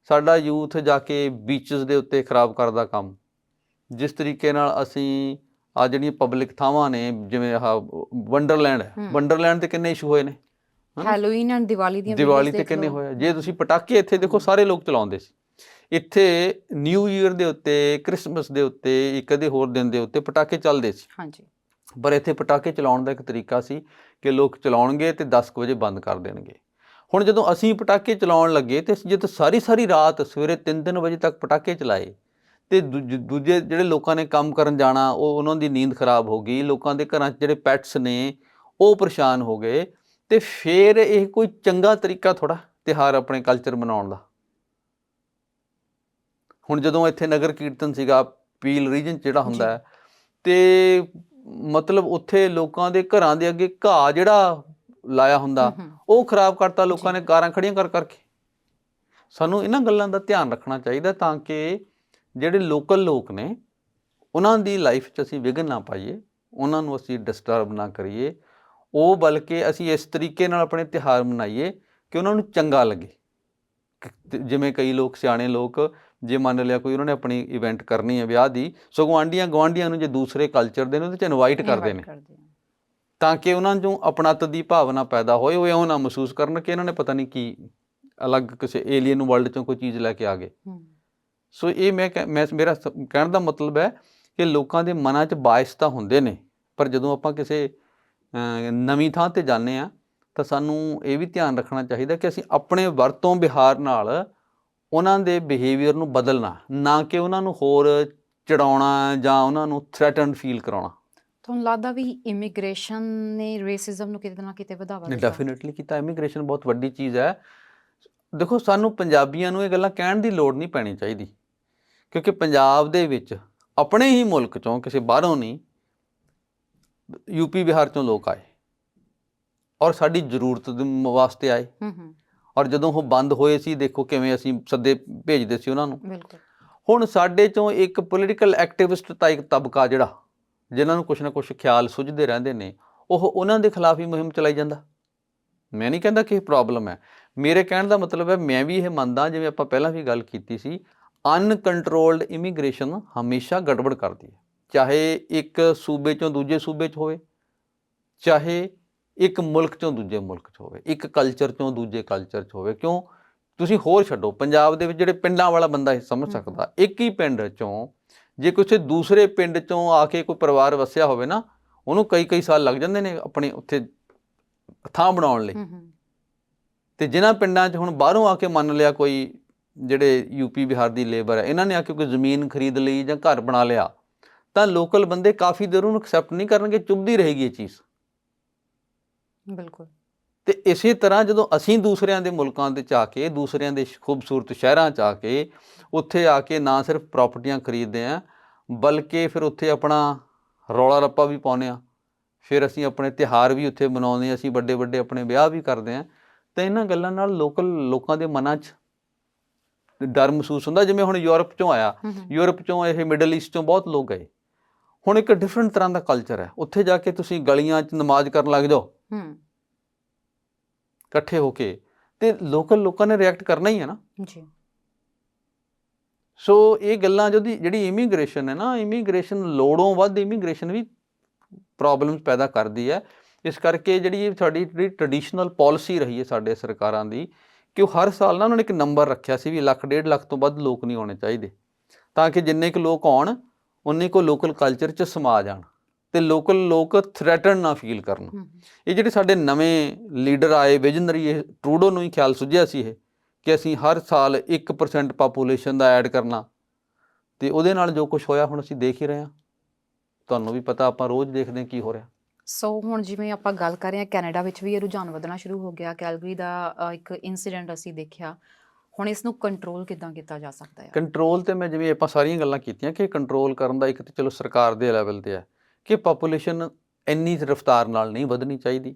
ਸਾਡਾ ਯੂਥ ਜਾ ਕੇ ਬੀਚਸ ਦੇ ਉੱਤੇ ਖਰਾਬ ਕਰਦਾ ਕੰਮ ਜਿਸ ਤਰੀਕੇ ਨਾਲ ਅਸੀਂ ਆ ਜਿਹੜੀਆਂ ਪਬਲਿਕ ਥਾਵਾਂ ਨੇ ਜਿਵੇਂ ਆਹ ਵੰਡਰਲੈਂਡ ਹੈ। ਵੰਡਰਲੈਂਡ ਤੇ ਕਿੰਨੇ ਇਸ਼ੂ ਹੋਏ ਨੇ ਹਨਾ? ਹੈਲੋਵੀਨ ਐਂਡ ਦੀਵਾਲੀ ਦੀਆਂ ਦੀਵਾਲੀ ਤੇ ਕਿੰਨੇ ਲਓ। ਹੋਏ ਆ? ਜੇ ਤੁਸੀਂ ਪਟਾਕੇ ਇੱਥੇ ਦੇਖੋ ਸਾਰੇ ਲੋਕ ਚਲਾਉਂਦੇ ਸੀ ਇੱਥੇ ਨਿਊ ਈਅਰ ਦੇ ਉੱਤੇ ਕ੍ਰਿਸਮਸ ਦੇ ਉੱਤੇ ਇੱਕ ਅੱਧੇ ਹੋਰ ਦਿਨ ਦੇ ਉੱਤੇ ਪਟਾਕੇ ਚੱਲਦੇ ਸੀ ਹਾਂਜੀ ਪਰ ਇੱਥੇ ਪਟਾਕੇ ਚਲਾਉਣ ਦਾ ਇੱਕ ਤਰੀਕਾ ਸੀ ਕਿ ਲੋਕ ਚਲਾਉਣਗੇ ਤੇ 10 ਕੁ ਵਜੇ ਬੰਦ ਕਰ ਦੇਣਗੇ ਹੁਣ ਜਦੋਂ ਅਸੀਂ ਪਟਾਕੇ ਚਲਾਉਣ ਲੱਗੇ ਤੇ ਅਸੀਂ ਜਦੋਂ ਸਾਰੀ ਸਾਰੀ ਰਾਤ ਸਵੇਰੇ 3-3 ਵਜੇ ਤੱਕ ਪਟਾਕੇ ਚਲਾਏ ਤੇ ਦੂਜ- ਦੂਜੇ ਜਿਹੜੇ ਲੋਕਾਂ ਨੇ ਕੰਮ ਕਰਨ ਜਾਣਾ ਉਹ ਉਹਨਾਂ ਦੀ ਨੀਂਦ ਖਰਾਬ ਹੋ ਗਈ ਲੋਕਾਂ ਦੇ ਘਰਾਂ 'ਚ ਜਿਹੜੇ ਪੈਟਸ ਨੇ ਉਹ ਪਰੇਸ਼ਾਨ ਹੋ ਗਏ ਤੇ ਫਿਰ ਇਹ ਕੋਈ ਚੰਗਾ ਤਰੀਕਾ ਥੋੜਾ ਤਿਹਾਰ ਆਪਣੇ ਕਲਚਰ ਮਨਾਉਣ ਦਾ। ਹੁਣ ਜਦੋਂ ਇੱਥੇ ਨਗਰ ਕੀਰਤਨ ਸੀਗਾ ਪੀਲ ਰੀਜਨ ਜਿਹੜਾ ਹੁੰਦਾ ਹੈ ਤੇ ਮਤਲਬ ਉੱਥੇ ਲੋਕਾਂ ਦੇ ਘਰਾਂ ਦੇ ਅੱਗੇ ਘਾਹ ਜਿਹੜਾ ਲਾਇਆ ਹੁੰਦਾ ਉਹ ਖਰਾਬ ਕਰਤਾ ਲੋਕਾਂ। ਨੇ ਕਾਰਾਂ ਖੜੀਆਂ ਕਰ ਕਰਕੇ ਸਾਨੂੰ ਇਹਨਾਂ ਗੱਲਾਂ ਦਾ ਧਿਆਨ ਰੱਖਣਾ ਚਾਹੀਦਾ ਤਾਂ ਕਿ ਜਿਹੜੇ ਲੋਕਲ ਲੋਕ ਨੇ ਉਹਨਾਂ ਦੀ ਲਾਈਫ 'ਚ ਅਸੀਂ ਵਿਘਨ ਨਾ ਪਾਈਏ ਉਹਨਾਂ ਨੂੰ ਅਸੀਂ ਡਿਸਟਰਬ ਨਾ ਕਰੀਏ। ਉਹ ਬਲਕਿ ਅਸੀਂ ਇਸ ਤਰੀਕੇ ਨਾਲ ਆਪਣੇ ਤਿਉਹਾਰ ਮਨਾਈਏ ਕਿ ਉਹਨਾਂ ਨੂੰ ਚੰਗਾ ਲੱਗੇ। ਜਿਵੇਂ ਕਈ ਲੋਕ ਸਿਆਣੇ ਲੋਕ ਜੇ ਮੰਨ ਲਿਆ ਕੋਈ ਉਹਨਾਂ ਨੇ ਆਪਣੀ ਇਵੈਂਟ ਕਰਨੀ ਹੈ ਵਿਆਹ ਦੀ ਸਗੋਂ ਆਂਡੀਆਂ ਗਵਾਂਡੀਆਂ ਨੂੰ ਜੇ ਦੂਸਰੇ ਕਲਚਰ ਦੇ ਨੇ ਉਹਦੇ 'ਚ ਇਨਵਾਈਟ ਕਰਦੇ ਨੇ। ਤਾਂ ਕਿ ਉਹਨਾਂ ਨੂੰ ਆਪਣਤ ਦੀ ਭਾਵਨਾ ਪੈਦਾ ਹੋਏ ਉਹ ਇਉਂ ਨਾ ਮਹਿਸੂਸ ਕਰਨ ਕਿ ਇਹਨਾਂ ਨੇ ਪਤਾ ਨਹੀਂ ਕੀ ਅਲੱਗ ਕਿਸੇ ਏਲੀਅਨ ਵਰਲਡ ਚੋਂ ਕੋਈ ਚੀਜ਼ ਲੈ ਕੇ ਆ ਗਏ। ਸੋ ਇਹ ਮੈਂ ਮੇਰਾ ਕਹਿਣ ਦਾ ਮਤਲਬ ਹੈ ਕਿ ਲੋਕਾਂ ਦੇ ਮਨਾਂ 'ਚ ਬਾਇਸ ਤਾਂ ਹੁੰਦੇ ਨੇ ਪਰ ਜਦੋਂ ਆਪਾਂ ਕਿਸੇ ਨਵੀਂ ਥਾਂ ਤੇ ਜਾਂਦੇ ਆ ਤਾਂ ਸਾਨੂੰ ਇਹ ਵੀ ਧਿਆਨ ਰੱਖਣਾ ਚਾਹੀਦਾ ਕਿ ਅਸੀਂ ਆਪਣੇ ਵਰਤੋਂ ਵਿਹਾਰ ਨਾਲ ਉਹਨਾਂ ਦੇ ਬਿਹੇਵੀਅਰ ਨੂੰ ਬਦਲਣਾ ਨਾ ਕਿ ਉਹਨਾਂ ਨੂੰ ਹੋਰ ਚੜਾਉਣਾ ਜਾਂ ਉਹਨਾਂ ਨੂੰ ਥ੍ਰੈਟਨਡ ਫੀਲ ਕਰਾਉਣਾ। ਤੁਹਾਨੂੰ ਲੱਗਦਾ ਵੀ ਇਮੀਗ੍ਰੇਸ਼ਨ ਨੇ ਰੇਸਿਜ਼ਮ ਨੂੰ ਕਿਤੇ ਨਾ ਕਿਤੇ ਵਧਾਵਾ ਦਿੱਤਾ। ਡੈਫੀਨਿਟਲੀ ਕੀਤਾ। ਇਮੀਗ੍ਰੇਸ਼ਨ ਬਹੁਤ ਵੱਡੀ ਚੀਜ਼ ਹੈ। ਦੇਖੋ ਸਾਨੂੰ ਪੰਜਾਬੀਆਂ ਨੂੰ ਇਹ ਗੱਲਾਂ ਕਹਿਣ ਦੀ ਲੋੜ ਨਹੀਂ ਪੈਣੀ ਚਾਹੀਦੀ। ਕਿਉਂਕਿ ਪੰਜਾਬ ਦੇ ਵਿੱਚ ਆਪਣੇ ਹੀ ਮੁਲਕ ਚੋਂ ਕਿਸੇ ਬਾਹਰੋਂ ਨਹੀਂ ਯੂਪੀ ਬਿਹਾਰ ਚੋਂ ਲੋਕ ਆਏ। ਔਰ ਸਾਡੀ ਜ਼ਰੂਰਤ ਦੇ ਵਾਸਤੇ ਆਏ। ਹਮ ਹਮ ਔਰ ਜਦੋਂ ਉਹ ਬੰਦ ਹੋਏ ਸੀ ਦੇਖੋ ਕਿਵੇਂ ਅਸੀਂ ਸੱਦੇ ਭੇਜਦੇ ਸੀ ਉਹਨਾਂ ਨੂੰ। ਬਿਲਕੁਲ। ਹੁਣ ਸਾਡੇ ਚੋਂ ਇੱਕ ਪੋਲੀਟੀਕਲ ਐਕਟਿਵਿਸਟ ਟਾਈਪ ਤਬਕਾ ਜਿਹੜਾ ਜਿਨ੍ਹਾਂ ਨੂੰ ਕੁਛ ਨਾ ਕੁਛ ਖਿਆਲ ਸੁਝਦੇ ਰਹਿੰਦੇ ਨੇ ਉਹ ਉਹਨਾਂ ਦੇ ਖਿਲਾਫ ਹੀ ਮੁਹਿੰਮ ਚਲਾਈ ਜਾਂਦਾ। ਮੈਂ ਨਹੀਂ ਕਹਿੰਦਾ ਕਿ ਇਹ ਪ੍ਰੋਬਲਮ ਹੈ। ਮੇਰੇ ਕਹਿਣ ਦਾ ਮਤਲਬ ਹੈ ਮੈਂ ਵੀ ਇਹ ਮੰਨਦਾ ਜਿਵੇਂ ਆਪਾਂ ਪਹਿਲਾਂ ਵੀ ਗੱਲ ਕੀਤੀ ਸੀ ਅਨਕੰਟਰੋਲਡ ਇਮੀਗ੍ਰੇਸ਼ਨ ਹਮੇਸ਼ਾ ਗੜਬੜ ਕਰਦੀ ਹੈ। ਚਾਹੇ ਇੱਕ ਸੂਬੇ ਚੋਂ ਦੂਜੇ ਸੂਬੇ 'ਚ ਹੋਵੇ ਚਾਹੇ ਇੱਕ ਮੁਲਕ ਚੋਂ ਦੂਜੇ ਮੁਲਕ 'ਚ ਹੋਵੇ ਇੱਕ ਕਲਚਰ ਚੋਂ ਦੂਜੇ ਕਲਚਰ 'ਚ ਹੋਵੇ। ਕਿਉਂ? ਤੁਸੀਂ ਹੋਰ ਛੱਡੋ ਪੰਜਾਬ ਦੇ ਵਿੱਚ ਜਿਹੜੇ ਪਿੰਡਾਂ ਵਾਲਾ ਬੰਦਾ ਇਹ ਸਮਝ। ਸਕਦਾ ਇੱਕ ਹੀ ਪਿੰਡ ਚੋਂ ਜੇ ਕਿਸੇ ਦੂਸਰੇ ਪਿੰਡ ਚੋਂ ਆ ਕੇ ਕੋਈ ਪਰਿਵਾਰ ਵਸਿਆ ਹੋਵੇ ਨਾ ਉਹਨੂੰ ਕਈ ਕਈ ਸਾਲ ਲੱਗ ਜਾਂਦੇ ਨੇ ਆਪਣੇ ਉੱਥੇ ਥਾਂ ਬਣਾਉਣ ਲਈ। ਤੇ ਜਿਨ੍ਹਾਂ ਪਿੰਡਾਂ 'ਚ ਹੁਣ ਬਾਹਰੋਂ ਆ ਕੇ ਮੰਨ ਲਿਆ ਕੋਈ ਜਿਹੜੇ ਯੂਪੀ ਬਿਹਾਰ ਦੀ ਲੇਬਰ ਹੈ ਇਹਨਾਂ ਨੇ ਆ ਕੇ ਕੋਈ ਜ਼ਮੀਨ ਖਰੀਦ ਲਈ ਜਾਂ ਘਰ ਬਣਾ ਲਿਆ ਤਾਂ ਲੋਕਲ ਬੰਦੇ ਕਾਫੀ ਦੇਰ ਉਹਨੂੰ ਐਕਸੈਪਟ ਨਹੀਂ ਕਰਨਗੇ ਚੁੱਭਦੀ ਰਹੇਗੀ ਇਹ ਚੀਜ਼। ਬਿਲਕੁਲ। ਤੇ ਇਸੇ ਤਰ੍ਹਾਂ ਜਦੋਂ ਅਸੀਂ ਦੂਸਰਿਆਂ ਦੇ ਮੁਲਕਾਂ ਦੇ ਚ ਆ ਕੇ ਦੂਸਰਿਆਂ ਦੇ ਖੂਬਸੂਰਤ ਸ਼ਹਿਰਾਂ ਚ ਆ ਕੇ ਉੱਥੇ ਆ ਕੇ ਨਾ ਸਿਰਫ ਪ੍ਰਾਪਰਟੀਆਂ ਖਰੀਦਦੇ ਆ ਬਲਕਿ ਫਿਰ ਉੱਥੇ ਆਪਣਾ ਰੌਲਾ ਰੱਪਾ ਵੀ ਪਾਉਂਦੇ ਆ। ਫਿਰ ਅਸੀਂ ਆਪਣੇ ਤਿਹਾਰ ਵੀ ਉੱਥੇ ਮਨਾਉਂਦੇ ਆ ਅਸੀਂ ਵੱਡੇ ਵੱਡੇ ਆਪਣੇ ਵਿਆਹ ਵੀ ਕਰਦੇ ਆ। ਤਾਂ ਇਹਨਾਂ ਗੱਲਾਂ ਨਾਲ ਲੋਕਲ ਲੋਕਾਂ ਦੇ ਮਨਾਂ 'ਚ ਡਰ ਮਹਿਸੂਸ ਹੁੰਦਾ ਜਿਵੇਂ ਹੁਣ ਯੂਰਪ ਚੋਂ ਆਇਆ। ਯੂਰਪ ਚੋਂ ਇਹ ਮਿਡਲ ਈਸਟ ਚੋਂ ਬਹੁਤ ਲੋਕ ਗਏ। ਹੁਣ ਇੱਕ ਡਿਫਰੈਂਟ ਤਰ੍ਹਾਂ ਦਾ ਕਲਚਰ ਹੈ। ਉੱਥੇ ਜਾ ਕੇ ਤੁਸੀਂ ਗਲੀਆਂ 'ਚ ਨਮਾਜ਼ ਕਰਨ ਲੱਗ ਜਾਓ। ਇਕੱਠੇ ਹੋ ਕੇ ਤੇ ਲੋਕਲ ਲੋਕਾਂ ਨੇ ਰਿਐਕਟ ਕਰਨਾ ਹੀ ਹੈ ਨਾ। ਜੀ। ਸੋ ਇਹ ਗੱਲਾਂ ਜਿਹਦੀ ਜਿਹੜੀ ਇਮੀਗ੍ਰੇਸ਼ਨ ਹੈ ਨਾ ਇਮੀਗ੍ਰੇਸ਼ਨ ਲੋੜੋਂ ਵੱਧ ਇਮੀਗ੍ਰੇਸ਼ਨ ਵੀ ਪ੍ਰੋਬਲਮਸ ਪੈਦਾ ਕਰਦੀ ਹੈ। ਇਸ ਕਰਕੇ ਜਿਹੜੀ ਸਾਡੀ ਜਿਹੜੀ ਟ੍ਰੈਡੀਸ਼ਨਲ ਪਾਲਿਸੀ ਰਹੀ ਹੈ ਸਾਡੇ ਸਰਕਾਰਾਂ ਦੀ ਕਿ ਉਹ ਹਰ ਸਾਲ ਨਾ ਉਹਨਾਂ ਨੇ ਇੱਕ ਨੰਬਰ ਰੱਖਿਆ ਸੀ ਵੀ ਲੱਖ ਡੇਢ ਲੱਖ ਤੋਂ ਵੱਧ ਲੋਕ ਨਹੀਂ ਆਉਣੇ ਚਾਹੀਦੇ। ਤਾਂ ਕਿ ਜਿੰਨੇ ਕੁ ਲੋਕ ਆਉਣ ਉਨੇ ਕੋ ਲੋਕਲ ਕਲਚਰ 'ਚ ਸਮਾ ਜਾਣ। ਤੇ ਲੋਕਲ ਲੋਕ ਥ੍ਰੈਟਨ ਨਾ ਫੀਲ ਕਰਨ। ਇਹ ਜਿਹੜੇ ਸਾਡੇ ਨਵੇਂ ਲੀਡਰ ਆਏ ਵਿਜ਼ਨਰੀ ਇਹ ਟਰੂਡੋ ਨੂੰ ਹੀ ਖਿਆਲ ਸੁਝਿਆ ਸੀ ਇਹ ਕਿ ਅਸੀਂ ਹਰ ਸਾਲ 1% ਪਾਪੂਲੇਸ਼ਨ ਦਾ ਐਡ ਕਰਨਾ। ਤੇ ਉਹਦੇ ਨਾਲ ਜੋ ਕੁਝ ਹੋਇਆ ਹੁਣ ਅਸੀਂ ਦੇਖ ਹੀ ਰਹੇ ਹਾਂ। ਤੁਹਾਨੂੰ ਵੀ ਪਤਾ ਆਪਾਂ ਰੋਜ਼ ਦੇਖਦੇ ਹਾਂ ਕੀ ਹੋ ਰਿਹਾ। ਸੋ ਹੁਣ ਜਿਵੇਂ ਆਪਾਂ ਗੱਲ ਕਰ ਰਹੇ ਹਾਂ ਕੈਨੇਡਾ ਵਿੱਚ ਵੀ ਇਹ ਰੁਝਾਨ ਵਧਣਾ ਸ਼ੁਰੂ ਹੋ ਗਿਆ। ਕੈਲਗਰੀ ਦਾ ਇੱਕ ਇਨਸੀਡੈਂਟ ਅਸੀਂ ਦੇਖਿਆ। ਹੁਣ ਇਸ ਨੂੰ ਕੰਟਰੋਲ ਕਿੱਦਾਂ ਕੀਤਾ ਜਾ ਸਕਦਾ ਹੈ? ਕੰਟਰੋਲ ਤੇ ਮੈਂ ਜਿਵੇਂ ਆਪਾਂ ਸਾਰੀਆਂ ਗੱਲਾਂ ਕੀਤੀਆਂ ਕਿ ਕੰਟਰੋਲ ਕਰਨ ਦਾ ਇੱਕ ਤੇ ਚਲੋ ਸਰਕਾਰ ਦੇ ਲੈਵਲ ਤੇ ਹੈ। ਕਿ ਪਾਪੂਲੇਸ਼ਨ ਇੰਨੀ ਰਫ਼ਤਾਰ ਨਾਲ ਨਹੀਂ ਵਧਣੀ ਚਾਹੀਦੀ।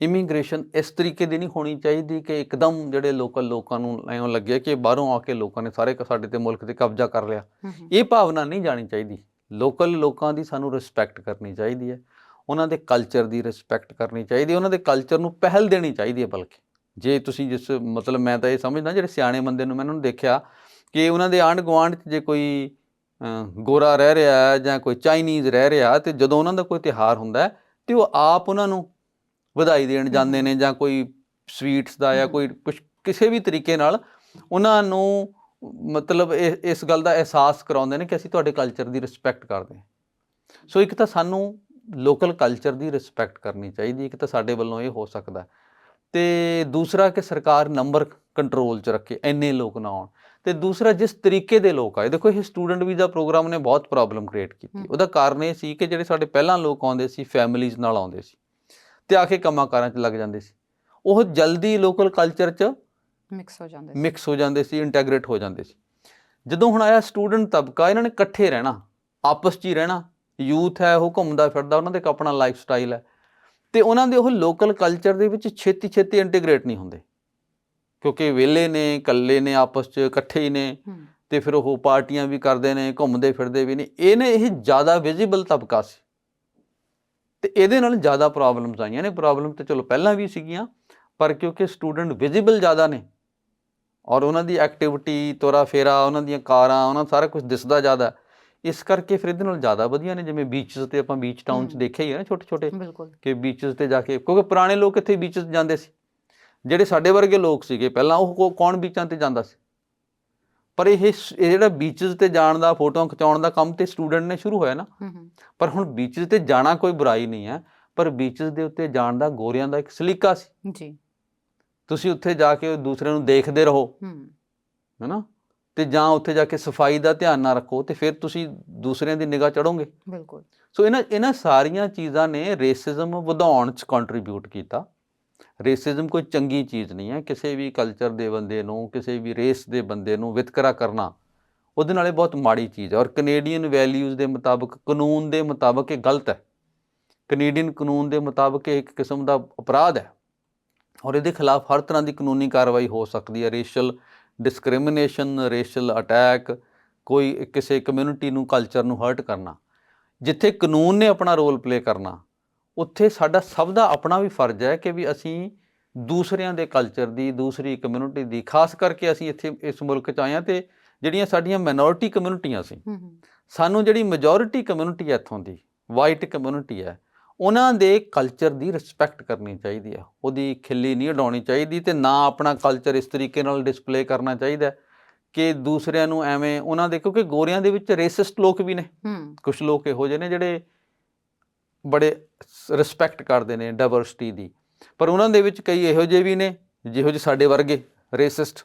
ਇਮੀਗ੍ਰੇਸ਼ਨ ਇਸ ਤਰੀਕੇ ਦੀ ਨਹੀਂ ਹੋਣੀ ਚਾਹੀਦੀ ਕਿ ਇੱਕਦਮ ਜਿਹੜੇ ਲੋਕਲ ਲੋਕਾਂ ਨੂੰ ਐਂ ਲੱਗੇ ਕਿ ਬਾਹਰੋਂ ਆ ਕੇ ਲੋਕਾਂ ਨੇ ਸਾਰੇ ਸਾਡੇ ਤੇ ਮੁਲਕ ਤੇ ਕਬਜ਼ਾ ਕਰ ਲਿਆ। ਇਹ ਭਾਵਨਾ ਨਹੀਂ ਜਾਣੀ ਚਾਹੀਦੀ। ਲੋਕਲ ਲੋਕਾਂ ਦੀ ਸਾਨੂੰ ਰਿਸਪੈਕਟ ਕਰਨੀ ਚਾਹੀਦੀ ਹੈ। ਉਹਨਾਂ ਦੇ ਕਲਚਰ ਦੀ ਰਿਸਪੈਕਟ ਕਰਨੀ ਚਾਹੀਦੀ ਉਹਨਾਂ ਦੇ ਕਲਚਰ ਨੂੰ ਪਹਿਲ ਦੇਣੀ ਚਾਹੀਦੀ ਹੈ ਬਲਕਿ। ਜੇ ਤੁਸੀਂ ਜਿਸ ਮਤਲਬ ਮੈਂ ਤਾਂ ਇਹ ਸਮਝਦਾ ਜਿਹੜੇ ਸਿਆਣੇ ਬੰਦੇ ਨੂੰ ਮੈਂ ਉਹਨਾਂ ਨੂੰ ਦੇਖਿਆ ਕਿ ਉਹਨਾਂ ਦੇ ਆਂਢ ਗੁਆਂਢ 'ਚ ਜੇ ਕੋਈ ਗੋਰਾ ਰਹਿ ਰਿਹਾ ਹੈ ਜਾਂ ਕੋਈ ਚਾਈਨੀਜ਼ ਰਹਿ ਰਿਹਾ ਤੇ ਜਦੋਂ ਉਹਨਾਂ ਦਾ ਕੋਈ ਤਿਹਾਰ ਹੁੰਦਾ ਹੈ ਤੇ ਉਹ ਆਪ ਉਹਨਾਂ ਨੂੰ ਵਧਾਈ ਦੇਣ ਜਾਂਦੇ ਨੇ ਜਾਂ ਕੋਈ ਸਵੀਟਸ ਦਾ ਜਾਂ ਕੋਈ ਕੁਛ ਕਿਸੇ ਵੀ ਤਰੀਕੇ ਨਾਲ ਉਹਨਾਂ ਨੂੰ ਮਤਲਬ ਇਹ- ਇਸ ਗੱਲ ਦਾ ਅਹਿਸਾਸ ਕਰਾਉਂਦੇ ਨੇ ਕਿ ਅਸੀਂ ਤੁਹਾਡੇ ਕਲਚਰ ਦੀ ਰਿਸਪੈਕਟ ਕਰਦੇ ਹਾਂ ਸੋ ਇੱਕ ਤਾਂ ਸਾਨੂੰ ਲੋਕਲ ਕਲਚਰ ਦੀ ਰਿਸਪੈਕਟ ਕਰਨੀ ਚਾਹੀਦੀ ਇੱਕ ਤਾਂ ਸਾਡੇ ਵੱਲੋਂ ਇਹ ਹੋ ਸਕਦਾ ਹੈ। ਤੇ ਦੂਸਰਾ ਕਿ ਸਰਕਾਰ ਨੰਬਰ ਕੰਟਰੋਲ 'ਚ ਰੱਖੇ, ਇੰਨੇ ਲੋਕ ਨਾ ਆਉਣ ਤੇ ਦੂਸਰਾ ਜਿਸ ਤਰੀਕੇ ਦੇ ਲੋਕ ਆਏ ਦੇਖੋ ਇਹ ਸਟੂਡੈਂਟ ਵੀਜ਼ਾ ਪ੍ਰੋਗਰਾਮ ਨੇ ਬਹੁਤ ਪ੍ਰੋਬਲਮ ਕ੍ਰੀਏਟ ਕੀਤੀ। ਉਹਦਾ ਕਾਰਨ ਇਹ ਸੀ ਕਿ ਜਿਹੜੇ ਸਾਡੇ ਪਹਿਲਾਂ ਲੋਕ ਆਉਂਦੇ ਸੀ ਫੈਮਿਲੀਜ਼ ਨਾਲ ਆਉਂਦੇ ਸੀ ਤੇ ਆ ਕੇ ਕੰਮਾਂ ਕਾਰਾਂ 'ਚ ਲੱਗ ਜਾਂਦੇ ਸੀ। ਉਹ ਜਲਦੀ ਲੋਕਲ ਕਲਚਰ 'ਚ ਮਿਕਸ ਹੋ ਜਾਂਦੇ ਸੀ। ਮਿਕਸ ਹੋ ਜਾਂਦੇ ਸੀ ਇੰਟੈਗਰੇਟ ਹੋ ਜਾਂਦੇ ਸੀ। ਜਦੋਂ ਹੁਣ ਆਇਆ ਸਟੂਡੈਂਟ ਤਬਕਾ ਇਹਨਾਂ ਨੇ ਇਕੱਠੇ ਰਹਿਣਾ ਆਪਸ 'ਚ ਹੀ ਰਹਿਣਾ ਯੂਥ ਹੈ ਉਹ ਘੁੰਮਦਾ ਫਿਰਦਾ ਉਹਨਾਂ ਦੇ ਆਪਣਾ ਲਾਈਫ ਸਟਾਈਲ ਹੈ। ਤੇ ਉਹਨਾਂ ਦੇ ਉਹ ਲੋਕਲ ਕਲਚਰ ਦੇ ਵਿੱਚ ਛੇਤੀ ਛੇਤੀ ਇੰਟੀਗ੍ਰੇਟ ਨਹੀਂ ਹੁੰਦੇ। ਕਿਉਂਕਿ ਵਿਹਲੇ ਨੇ ਇਕੱਲੇ ਨੇ ਆਪਸ 'ਚ ਇਕੱਠੇ ਹੀ ਨੇ ਤੇ ਫਿਰ ਉਹ ਪਾਰਟੀਆਂ ਵੀ ਕਰਦੇ ਨੇ ਘੁੰਮਦੇ ਫਿਰਦੇ ਵੀ ਨੇ। ਇਹਨੇ ਇਹ ਜ਼ਿਆਦਾ ਵਿਜ਼ੀਬਲ ਤਬਕਾ ਸੀ। ਤੇ ਇਹਦੇ ਨਾਲ ਜ਼ਿਆਦਾ ਪ੍ਰੋਬਲਮਸ ਆਈਆਂ ਨੇ। ਪ੍ਰੋਬਲਮ ਤੇ ਚਲੋ ਪਹਿਲਾਂ ਵੀ ਸੀਗੀਆਂ ਪਰ ਕਿਉਂਕਿ ਸਟੂਡੈਂਟ ਵਿਜ਼ੀਬਲ ਜ਼ਿਆਦਾ ਨੇ ਔਰ ਉਹਨਾਂ ਦੀ ਐਕਟੀਵਿਟੀ ਤੋਰਾ ਫੇਰਾ ਉਹਨਾਂ ਦੀਆਂ ਕਾਰਾਂ ਉਹਨਾਂ ਸਾਰਾ ਕੁਝ ਦਿਸਦਾ ਜ਼ਿਆਦਾ। ਇਸ ਕਰਕੇ ਫਿਰ ਇਹਦੇ ਨਾਲ ਜ਼ਿਆਦਾ ਵਧੀਆ ਨੇ। ਜਿਵੇਂ ਬੀਚਸ ਤੇ ਆਪਾਂ ਬੀਚ ਟਾਊਨ 'ਚ। ਦੇਖਿਆ ਹੀ ਹੈ ਨਾ ਛੋਟੇ ਛੋਟੇ ਬਿਲਕੁਲ। ਕਿ ਬੀਚਸ ਤੇ ਜਾ ਕੇ ਕਿਉਂਕਿ ਪੁਰਾਣੇ ਲੋਕ ਇੱਥੇ ਬੀਚਸ ਜਾਂਦੇ ਸੀ। ਜਿਹੜੇ ਸਾਡੇ ਵਰਗੇ ਲੋਕ ਸੀਗੇ ਪਹਿਲਾਂ ਉਹ ਕੌਣ ਬੀਚਾਂ ਤੇ ਜਾਂਦਾ ਸੀ? ਪਰ ਇਹ ਇਹ ਜਿਹੜਾ ਬੀਚਸ ਤੇ ਜਾਣ ਦਾ ਫੋਟੋਆਂ ਖਿਚਾਉਣ ਦਾ ਕੰਮ ਤੇ ਸਟੂਡੈਂਟ ਨੇ ਸ਼ੁਰੂ ਹੋਇਆ ਨਾ। ਪਰ ਹੁਣ ਬੀਚਸ ਤੇ ਜਾਣਾ ਕੋਈ ਬੁਰਾਈ ਨਹੀਂ ਹੈ ਪਰ ਬੀਚਸ ਦੇ ਉੱਤੇ ਜਾਣ ਦਾ ਗੋਰਿਆਂ ਦਾ ਇੱਕ ਸਲੀਕਾ ਸੀ। ਜੀ। ਤੁਸੀਂ ਉੱਥੇ ਜਾ ਕੇ ਦੂਸਰੇ ਨੂੰ ਦੇਖਦੇ ਰਹੋ। ਹਮ ਹੈਨਾ? ਤੇ ਜਾਂ ਉੱਥੇ ਜਾ ਕੇ ਸਫ਼ਾਈ ਦਾ ਧਿਆਨ ਨਾ ਰੱਖੋ ਤੇ ਫਿਰ ਤੁਸੀਂ ਦੂਸਰਿਆਂ ਦੀ ਨਿਗਾਹ ਚੜੋਗੇ। ਬਿਲਕੁਲ। ਸੋ ਇਹਨਾਂ ਇਹਨਾਂ ਸਾਰੀਆਂ ਚੀਜ਼ਾਂ ਨੇ ਰੇਸਿਜ਼ਮ ਵਧਾਉਣ 'ਚ ਕੰਟਰੀਬਿਊਟ ਕੀਤਾ। ਰੇਸਿਜ਼ਮ ਕੋਈ ਚੰਗੀ ਚੀਜ਼ ਨਹੀਂ ਹੈ। ਕਿਸੇ ਵੀ ਕਲਚਰ ਦੇ ਬੰਦੇ ਨੂੰ, ਕਿਸੇ ਵੀ ਰੇਸ ਦੇ ਬੰਦੇ ਨੂੰ ਵਿਤਕਰਾ ਕਰਨਾ ਉਹਦੇ ਨਾਲ ਇਹ ਬਹੁਤ ਮਾੜੀ ਚੀਜ਼ ਹੈ। ਔਰ ਕੈਨੇਡੀਅਨ ਵੈਲਿਊਜ਼ ਦੇ ਮੁਤਾਬਕ, ਕਾਨੂੰਨ ਦੇ ਮੁਤਾਬਕ ਇਹ ਗਲਤ ਹੈ। ਕੈਨੇਡੀਅਨ ਕਾਨੂੰਨ ਦੇ ਮੁਤਾਬਕ ਇਹ ਇੱਕ ਕਿਸਮ ਦਾ ਅਪਰਾਧ ਹੈ। ਔਰ ਇਹਦੇ ਖਿਲਾਫ ਹਰ ਤਰ੍ਹਾਂ ਦੀ ਕਾਨੂੰਨੀ ਕਾਰਵਾਈ ਹੋ ਸਕਦੀ ਹੈ। ਰੇਸ਼ਲ ਡਿਸਕ੍ਰਿਮੀਨੇਸ਼ਨ ਰੇਸ਼ਲ ਅਟੈਕ ਕੋਈ ਕਿਸੇ ਕਮਿਊਨਿਟੀ ਨੂੰ ਕਲਚਰ ਨੂੰ ਹਰਟ ਕਰਨਾ। ਜਿੱਥੇ ਕਾਨੂੰਨ ਨੇ ਆਪਣਾ ਰੋਲ ਪਲੇ ਕਰਨਾ ਉੱਥੇ ਸਾਡਾ ਸਭ ਦਾ ਆਪਣਾ ਵੀ ਫਰਜ਼ ਹੈ ਕਿ ਵੀ ਅਸੀਂ ਦੂਸਰਿਆਂ ਦੇ ਕਲਚਰ ਦੀ ਦੂਸਰੀ ਕਮਿਊਨਿਟੀ ਦੀ ਖਾਸ ਕਰਕੇ ਅਸੀਂ ਇੱਥੇ ਇਸ ਮੁਲਕ 'ਚ ਆਏ ਹਾਂ ਤੇ ਜਿਹੜੀਆਂ ਸਾਡੀਆਂ ਮਾਈਨੋਰਿਟੀ ਕਮਿਊਨਿਟੀਆਂ ਸੀ ਸਾਨੂੰ ਜਿਹੜੀ ਮੈਜੋਰਿਟੀ ਕਮਿਊਨਿਟੀ ਹੈ ਇੱਥੋਂ ਦੀ ਵਾਈਟ ਕਮਿਊਨਿਟੀ ਹੈ ਉਹਨਾਂ ਦੇ ਕਲਚਰ ਦੀ ਰਿਸਪੈਕਟ ਕਰਨੀ ਚਾਹੀਦੀ ਹੈ। ਉਹਦੀ ਖਿੱਲੀ ਨਹੀਂ ਉਡਾਉਣੀ ਚਾਹੀਦੀ ਤੇ ਨਾ ਆਪਣਾ ਕਲਚਰ ਇਸ ਤਰੀਕੇ ਨਾਲ ਡਿਸਪਲੇ ਕਰਨਾ ਚਾਹੀਦਾ ਕਿ ਦੂਸਰਿਆਂ ਨੂੰ ਐਵੇਂ ਉਹਨਾਂ ਦੇ ਕਿਉਂਕਿ ਗੋਰਿਆਂ ਦੇ ਵਿੱਚ ਰੇਸਿਸਟ ਲੋਕ ਵੀ ਨੇ। ਕੁਝ ਲੋਕ ਇਹੋ ਜਿਹੇ ਨੇ ਜਿਹੜੇ ਬੜੇ ਰਿਸਪੈਕਟ ਕਰਦੇ ਨੇ ਡਾਈਵਰਸਿਟੀ ਦੀ। ਪਰ ਉਹਨਾਂ ਦੇ ਵਿੱਚ ਕਈ ਇਹੋ ਜਿਹੇ ਵੀ ਨੇ, ਜਿਹੋ ਜਿਹੇ ਸਾਡੇ ਵਰਗੇ ਰੇਸਿਸਟ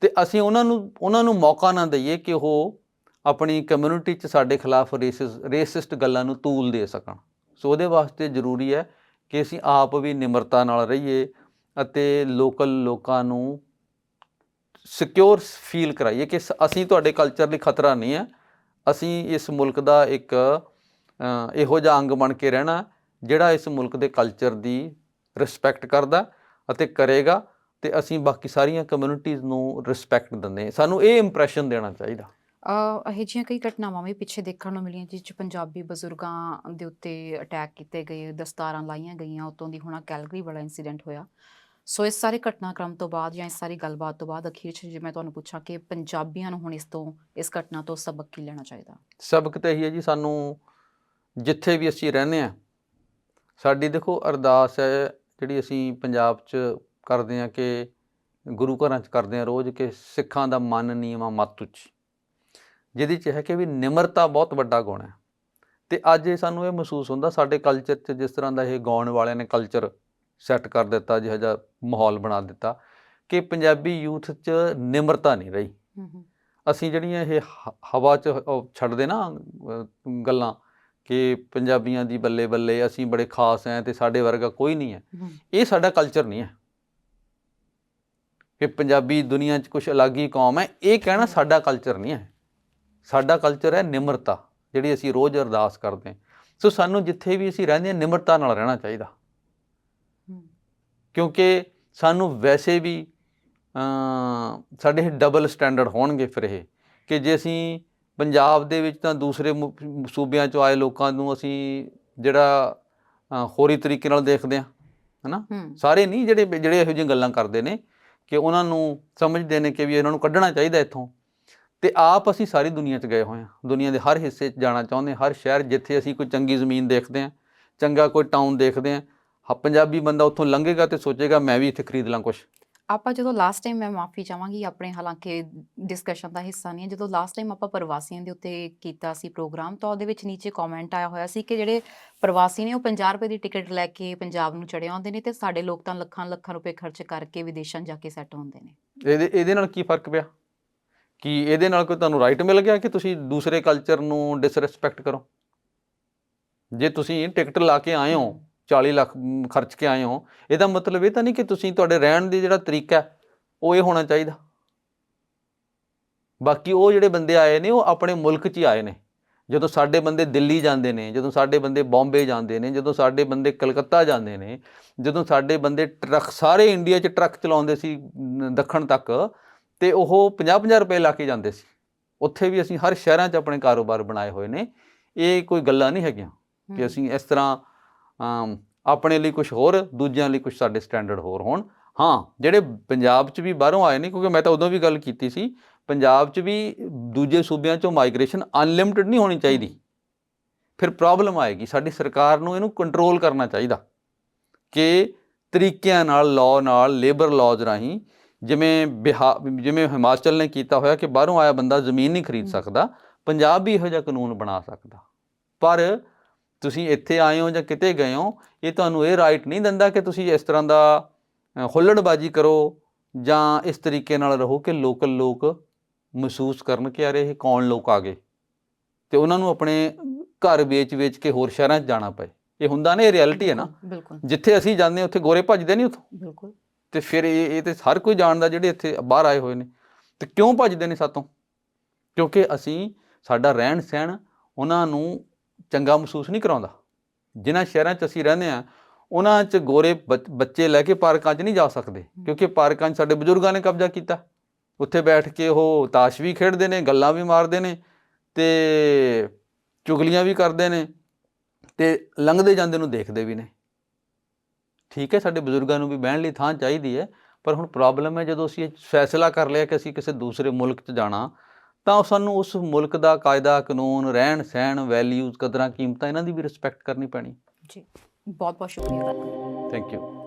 ਤੇ ਅਸੀਂ ਉਹਨਾਂ ਨੂੰ ਉਹਨਾਂ ਨੂੰ ਮੌਕਾ ਨਾ ਦਈਏ ਕਿ ਉਹ ਆਪਣੀ ਕਮਿਊਨਿਟੀ 'ਚ ਸਾਡੇ ਖਿਲਾਫ ਰੇਸਿਸ ਰੇਸਿਸਟ ਗੱਲਾਂ ਨੂੰ ਤੂਲ ਦੇ ਸਕਣ। ਸੋ ਉਹਦੇ ਵਾਸਤੇ ਜ਼ਰੂਰੀ ਹੈ ਕਿ ਅਸੀਂ ਆਪ ਵੀ ਨਿਮਰਤਾ ਨਾਲ ਰਹੀਏ ਅਤੇ ਲੋਕਲ ਲੋਕਾਂ ਨੂੰ ਸਿਕਿਉਰ ਫੀਲ ਕਰਾਈਏ ਕਿ ਸ- ਅਸੀਂ ਤੁਹਾਡੇ ਕਲਚਰ ਲਈ ਖਤਰਾ ਨਹੀਂ ਹੈ। ਅਸੀਂ ਇਸ ਮੁਲਕ ਦਾ ਇੱਕ ਇਹੋ ਜਿਹਾ ਅੰਗ ਬਣ ਕੇ ਰਹਿਣਾ ਜਿਹੜਾ ਇਸ ਮੁਲਕ ਦੇ ਕਲਚਰ ਦੀ ਰਿਸਪੈਕਟ ਕਰਦਾ ਅਤੇ ਕਰੇਗਾ ਤੇ ਅਸੀਂ ਬਾਕੀ ਸਾਰੀਆਂ ਕਮਿਊਨਿਟੀਜ਼ ਨੂੰ ਰਿਸਪੈਕਟ ਦਿੰਦੇ ਹਾਂ। ਸਾਨੂੰ ਇਹ ਇੰਪ੍ਰੈਸ਼ਨ ਦੇਣਾ ਚਾਹੀਦਾ। ਅ ਇਹ ਜਿਹੀਆਂ ਕਈ ਘਟਨਾਵਾਂ ਵੀ ਪਿੱਛੇ ਦੇਖਣ ਨੂੰ ਮਿਲੀਆਂ ਜਿਸ 'ਚ ਪੰਜਾਬੀ ਬਜ਼ੁਰਗਾਂ ਦੇ ਉੱਤੇ ਅਟੈਕ ਕੀਤੇ ਗਏ ਦਸਤਾਰਾਂ ਲਾਈਆਂ ਗਈਆਂ ਉਤੋਂ ਦੀ ਹੁਣ ਕੈਲਗਰੀ ਵਾਲਾ ਇਨਸੀਡੈਂਟ ਹੋਇਆ। ਸੋ ਇਸ ਸਾਰੇ ਘਟਨਾਕ੍ਰਮ ਤੋਂ ਬਾਅਦ ਜਾਂ ਇਸ ਸਾਰੀ ਗੱਲਬਾਤ ਤੋਂ ਬਾਅਦ ਅਖੀਰ 'ਚ ਜੇ ਮੈਂ ਤੁਹਾਨੂੰ ਪੁੱਛਾਂ ਕਿ ਪੰਜਾਬੀਆਂ ਨੂੰ ਹੁਣ ਇਸ ਤੋਂ ਇਸ ਘਟਨਾ ਤੋਂ ਸਬਕ ਕੀ ਲੈਣਾ ਚਾਹੀਦਾ? ਸਬਕ ਤਾਂ ਇਹੀ ਹੈ ਜੀ ਸਾਨੂੰ ਜਿੱਥੇ ਵੀ ਅਸੀਂ ਰਹਿੰਦੇ ਆ ਸਾਡੀ ਦੇਖੋ ਅਰਦਾਸ ਹੈ ਜਿਹੜੀ ਅਸੀਂ ਪੰਜਾਬ 'ਚ ਕਰਦੇ ਆ ਕਿ ਗੁਰੂ ਘਰਾਂ 'ਚ ਕਰਦੇ ਆ ਰੋਜ਼ ਕਿ ਸਿੱਖਾਂ ਦਾ ਮਨ ਨੀਵਾ ਮਤ ਉੱਚ। ਜਿਹਦੇ 'ਚ ਹੈ ਕਿ ਵੀ ਨਿਮਰਤਾ ਬਹੁਤ ਵੱਡਾ ਗੁਣ ਹੈ। ਤੇ ਅੱਜ ਇਹ ਸਾਨੂੰ ਇਹ ਮਹਿਸੂਸ ਹੁੰਦਾ ਸਾਡੇ ਕਲਚਰ 'ਚ ਜਿਸ ਤਰ੍ਹਾਂ ਦਾ ਇਹ ਗਾਉਣ ਵਾਲਿਆਂ ਨੇ ਕਲਚਰ ਸੈੱਟ ਕਰ ਦਿੱਤਾ ਜਿਹੋ ਜਿਹਾ ਮਾਹੌਲ ਬਣਾ ਦਿੱਤਾ ਕਿ ਪੰਜਾਬੀ ਯੂਥ 'ਚ ਨਿਮਰਤਾ ਨਹੀਂ ਰਹੀ। ਅਸੀਂ ਜਿਹੜੀਆਂ ਇਹ ਹਵਾ 'ਚ ਛੱਡਦੇ ਨਾ ਗੱਲਾਂ ਕਿ ਪੰਜਾਬੀਆਂ ਦੀ ਬੱਲੇ ਬੱਲੇ ਅਸੀਂ ਬੜੇ ਖਾਸ ਐ ਤੇ ਸਾਡੇ ਵਰਗਾ ਕੋਈ ਨਹੀਂ ਹੈ। ਇਹ ਸਾਡਾ ਕਲਚਰ ਨਹੀਂ ਹੈ। ਕਿ ਪੰਜਾਬੀ ਦੁਨੀਆ 'ਚ ਕੁਝ ਅਲੱਗ ਹੀ ਕੌਮ ਹੈ ਇਹ ਕਹਿਣਾ ਸਾਡਾ ਕਲਚਰ ਨਹੀਂ ਹੈ। ਸਾਡਾ ਕਲਚਰ ਹੈ ਨਿਮਰਤਾ ਜਿਹੜੀ ਅਸੀਂ ਰੋਜ਼ ਅਰਦਾਸ ਕਰਦੇ ਹਾਂ। ਸੋ ਸਾਨੂੰ ਜਿੱਥੇ ਵੀ ਅਸੀਂ ਰਹਿੰਦੇ ਹਾਂ ਨਿਮਰਤਾ ਨਾਲ ਰਹਿਣਾ ਚਾਹੀਦਾ। ਕਿਉਂਕਿ ਸਾਨੂੰ ਵੈਸੇ ਵੀ ਸਾਡੇ ਡਬਲ ਸਟੈਂਡਰਡ ਹੋਣਗੇ ਫਿਰ ਇਹ ਕਿ ਜੇ ਅਸੀਂ ਪੰਜਾਬ ਦੇ ਵਿੱਚ ਤਾਂ ਦੂਸਰੇ ਸੂਬਿਆਂ ਚੋਂ ਆਏ ਲੋਕਾਂ ਨੂੰ ਅਸੀਂ ਜਿਹੜਾ ਹੋਰੀ ਤਰੀਕੇ ਨਾਲ ਦੇਖਦੇ ਹਾਂ ਹਨਾ? ਸਾਰੇ ਨਹੀਂ ਜਿਹੜੇ ਜਿਹੜੇ ਇਹੋ ਜਿਹੀਆਂ ਗੱਲਾਂ ਕਰਦੇ ਨੇ ਕਿ ਉਹਨਾਂ ਨੂੰ ਸਮਝਦੇ ਨੇ ਕਿ ਵੀ ਇਹਨਾਂ ਨੂੰ ਕੱਢਣਾ ਚਾਹੀਦਾ ਇੱਥੋਂ। ਤੇ ਆਪ ਅਸੀਂ ਸਾਰੀ ਦੁਨੀਆ 'ਚ ਗਏ ਹੋਏ ਹਾਂ। ਦੁਨੀਆ ਦੇ ਹਰ ਹਿੱਸੇ 'ਚ ਜਾਣਾ ਚਾਹੁੰਦੇ ਹਰ ਸ਼ਹਿਰ ਜਿੱਥੇ ਅਸੀਂ ਕੋਈ ਚੰਗੀ ਜ਼ਮੀਨ ਦੇਖਦੇ ਹਾਂ ਚੰਗਾ ਕੋਈ ਟਾਊਨ ਦੇਖਦੇ ਹ- ਪੰਜਾਬੀ ਬੰਦਾ ਉੱਥੋਂ ਲੰਘੇਗਾ ਤੇ ਸੋਚੇਗਾ ਮੈਂ ਵੀ ਇੱਥੇ ਖਰੀਦ ਲਾਂ ਕੁਝ ਆਪਾਂ ਜਦੋਂ ਲਾਸਟ ਟਾਈਮ ਮੈਂ ਮਾਫੀ ਚਾਹਾਂਗੀ, ਆਪਣੇ ਹਾਲਾਂਕਿ ਡਿਸਕਸ਼ਨ ਦਾ ਹਿੱਸਾ ਨਹੀਂ ਹੈ, ਜਦੋਂ ਲਾਸਟ ਟਾਈਮ ਆਪਾਂ ਪ੍ਰਵਾਸੀਆਂ ਦੇ ਉੱਤੇ ਕੀਤਾ ਸੀ ਪ੍ਰੋਗਰਾਮ ਤਾਂ ਉਹਦੇ ਵਿੱਚ ਨੀਚੇ ਕਮੈਂਟ ਆਇਆ ਹੋਇਆ ਸੀ ਕਿ ਜਿਹੜੇ ਪ੍ਰਵਾਸੀ ਨੇ ਉਹ 50 ਰੁਪਏ ਦੀ ਟਿਕਟ ਲੈ ਕੇ ਪੰਜਾਬ ਨੂੰ ਚੜੇ ਆਉਂਦੇ ਨੇ ਤੇ ਸਾਡੇ ਲੋਕ ਤਾਂ ਲੱਖਾਂ ਲੱਖਾਂ ਰੁਪਏ ਖਰਚ ਕਰਕੇ ਵਿਦੇਸ਼ਾਂ ਜਾ ਕੇ ਸੈੱਟ ਹੁੰਦੇ ਨੇ। ਇਹਦੇ ਇਹਦੇ ਨਾਲ ਕੀ ਫ਼ਰਕ ਪਿਆ? ਕਿ ਇਹਦੇ ਨਾਲ ਕੋਈ ਤੁਹਾਨੂੰ ਰਾਈਟ ਮਿਲ ਗਿਆ ਕਿ ਤੁਸੀਂ ਦੂਸਰੇ ਕਲਚਰ ਨੂੰ ਡਿਸਰੈਸਪੈਕਟ ਕਰੋ? ਜੇ ਤੁਸੀਂ ਟਿਕਟ ਲਾ ਕੇ ਆਏ ਹੋ 40 ਲੱਖ ਖਰਚ ਕੇ ਆਏ ਹੋ। ਇਹਦਾ ਮਤਲਬ ਇਹ ਤਾਂ ਨਹੀਂ ਕਿ ਤੁਸੀਂ ਤੁਹਾਡੇ ਰਹਿਣ ਦੀ ਜਿਹੜਾ ਤਰੀਕਾ ਉਹ ਇਹ ਹੋਣਾ ਚਾਹੀਦਾ। ਬਾਕੀ ਉਹ ਜਿਹੜੇ ਬੰਦੇ ਆਏ ਨੇ ਉਹ ਆਪਣੇ ਮੁਲਕ 'ਚ ਹੀ ਆਏ ਨੇ। ਜਦੋਂ ਸਾਡੇ ਬੰਦੇ ਦਿੱਲੀ ਜਾਂਦੇ ਨੇ ਜਦੋਂ ਸਾਡੇ ਬੰਦੇ ਬੰਬੇ ਜਾਂਦੇ ਨੇ ਜਦੋਂ ਸਾਡੇ ਬੰਦੇ ਕਲਕੱਤਾ ਜਾਂਦੇ ਨੇ ਜਦੋਂ ਸਾਡੇ ਬੰਦੇ ਟਰੱਕ ਸਾਰੇ ਇੰਡੀਆ 'ਚ ਟਰੱਕ ਚਲਾਉਂਦੇ ਸੀ ਦੱਖਣ ਤੱਕ ਤੇ ਉਹ 50-50 ਰੁਪਏ ਲਾ ਕੇ ਜਾਂਦੇ ਸੀ। ਉੱਥੇ ਵੀ ਅਸੀਂ ਹਰ ਸ਼ਹਿਰਾਂ 'ਚ ਆਪਣੇ ਕਾਰੋਬਾਰ ਬਣਾਏ ਹੋਏ ਨੇ। ਇਹ ਕੋਈ ਗੱਲਾਂ ਨਹੀਂ ਹੈਗੀਆਂ ਕਿ। ਅਸੀਂ ਇਸ ਤਰ੍ਹਾਂ ਆਪਣੇ ਲਈ ਕੁਝ ਹੋਰ ਦੂਜਿਆਂ ਲਈ ਕੁਝ ਸਾਡੇ ਸਟੈਂਡਰਡ ਹੋਰ ਹੋਣ। ਹਾਂ ਜਿਹੜੇ ਪੰਜਾਬ 'ਚ ਵੀ ਬਾਹਰੋਂ ਆਏ ਨੇ ਕਿਉਂਕਿ ਮੈਂ ਤਾਂ ਉਦੋਂ ਵੀ ਗੱਲ ਕੀਤੀ ਸੀ ਪੰਜਾਬ 'ਚ ਵੀ ਦੂਜੇ ਸੂਬਿਆਂ 'ਚੋਂ ਮਾਈਗ੍ਰੇਸ਼ਨ ਅਨਲਿਮਿਟਿਡ ਨਹੀਂ ਹੋਣੀ ਚਾਹੀਦੀ। ਫਿਰ ਪ੍ਰੋਬਲਮ ਆਏਗੀ ਸਾਡੀ ਸਰਕਾਰ ਨੂੰ ਇਹਨੂੰ ਕੰਟਰੋਲ ਕਰਨਾ ਚਾਹੀਦਾ ਕਿ ਤਰੀਕਿਆਂ ਨਾਲ ਲਾਅ ਨਾਲ ਲੇਬਰ ਲਾਜ਼ ਰਾਹੀਂ ਜਿਵੇਂ ਜਿਵੇਂ ਹਿਮਾਚਲ ਨੇ ਕੀਤਾ ਹੋਇਆ ਕਿ ਬਾਹਰੋਂ ਆਇਆ ਬੰਦਾ ਜ਼ਮੀਨ ਨਹੀਂ ਖਰੀਦ। ਸਕਦਾ ਪੰਜਾਬ ਵੀ ਇਹੋ ਜਿਹਾ ਕਾਨੂੰਨ ਬਣਾ ਸਕਦਾ। ਪਰ ਤੁਸੀਂ ਇੱਥੇ ਆਏ ਹੋ ਜਾਂ ਕਿਤੇ ਗਏ ਹੋ ਇਹ ਤੁਹਾਨੂੰ ਇਹ ਰਾਈਟ ਨਹੀਂ ਦਿੰਦਾ ਕਿ ਤੁਸੀਂ ਇਸ ਤਰ੍ਹਾਂ ਦਾ ਹੁੱਲੜਬਾਜ਼ੀ ਕਰੋ ਜਾਂ ਇਸ ਤਰੀਕੇ ਨਾਲ ਰਹੋ ਕਿ ਲੋਕਲ ਲੋਕ ਮਹਿਸੂਸ ਕਰਨ ਕਿ ਯਾਰ ਇਹ ਕੌਣ ਲੋਕ ਆ ਗਏ। ਤੇ ਉਹਨਾਂ ਨੂੰ ਆਪਣੇ ਘਰ ਵੇਚ-ਵੇਚ ਕੇ ਹੋਰ ਸ਼ਹਿਰਾਂ 'ਚ ਜਾਣਾ ਪਏ। ਇਹ ਹੁੰਦਾ ਨਾ ਇਹ ਰਿਐਲਿਟੀ ਹੈ ਨਾ। ਜਿੱਥੇ ਅਸੀਂ ਜਾਂਦੇ ਹਾਂ, ਉੱਥੇ ਗੋਰੇ ਭੱਜਦੇ ਨਹੀਂ ਉੱਥੋਂ। ਬਿਲਕੁਲ। ਤੇ ਫਿਰ ਇਹ ਇਹ ਤੇ ਹਰ ਕੋਈ ਜਾਣਦਾ ਜਿਹੜੇ ਇੱਥੇ ਬਾਹਰ ਆਏ ਹੋਏ ਨੇ। ਤੇ ਕਿਉਂ ਭੱਜਦੇ ਨੇ ਸਾਤੋਂ? ਕਿਉਂਕਿ ਅਸੀਂ ਸਾਡਾ ਰਹਿਣ ਸਹਿਣ ਉਹਨਾਂ ਨੂੰ ਚੰਗਾ ਮਹਿਸੂਸ ਨਹੀਂ ਕਰਾਉਂਦਾ। ਜਿਨ੍ਹਾਂ ਸ਼ਹਿਰਾਂ 'ਚ ਅਸੀਂ ਰਹਿੰਦੇ ਆ ਉਹਨਾਂ 'ਚ ਗੋਰੇ ਬੱਚ- ਲੈ ਕੇ ਪਾਰਕਾਂ 'ਚ ਨਹੀਂ ਜਾ ਸਕਦੇ ਕਿਉਂਕਿ ਪਾਰਕਾਂ 'ਚ ਸਾਡੇ ਬਜ਼ੁਰਗਾਂ ਨੇ ਕਬਜ਼ਾ ਕੀਤਾ। ਉੱਥੇ ਬੈਠ ਕੇ ਉਹ ਤਾਸ਼ ਵੀ ਖੇਡਦੇ ਨੇ ਗੱਲਾਂ ਵੀ ਮਾਰਦੇ ਨੇ ਤੇ ਚੁਗਲੀਆਂ ਵੀ ਕਰਦੇ ਨੇ ਤੇ ਲੰਘਦੇ ਜਾਂਦੇ ਨੂੰ ਦੇਖਦੇ ਵੀ ਨੇ। ਠੀਕ ਹੈ ਸਾਡੇ ਬਜ਼ੁਰਗਾਂ ਨੂੰ ਵੀ ਬਹਿਣ ਲਈ ਥਾਂ ਚਾਹੀਦੀ ਹੈ ਪਰ ਹੁਣ ਪ੍ਰੋਬਲਮ ਹੈ ਜਦੋਂ ਅਸੀਂ ਇਹ ਫੈਸਲਾ ਕਰ ਲਿਆ ਕਿ ਅਸੀਂ ਕਿਸੇ ਦੂਸਰੇ ਮੁਲਕ 'ਚ ਜਾਣਾ ਤਾਂ ਸਾਨੂੰ ਉਸ ਮੁਲਕ ਦਾ ਕਾਇਦਾ ਕਾਨੂੰਨ ਰਹਿਣ ਸਹਿਣ ਵੈਲਿਊਜ਼ ਕਦਰਾਂ ਕੀਮਤਾਂ ਇਹਨਾਂ ਦੀ ਵੀ ਰਿਸਪੈਕਟ ਕਰਨੀ ਪੈਣੀ। ਜੀ ਬਹੁਤ ਬਹੁਤ ਸ਼ੁਕਰੀਆ। Thank you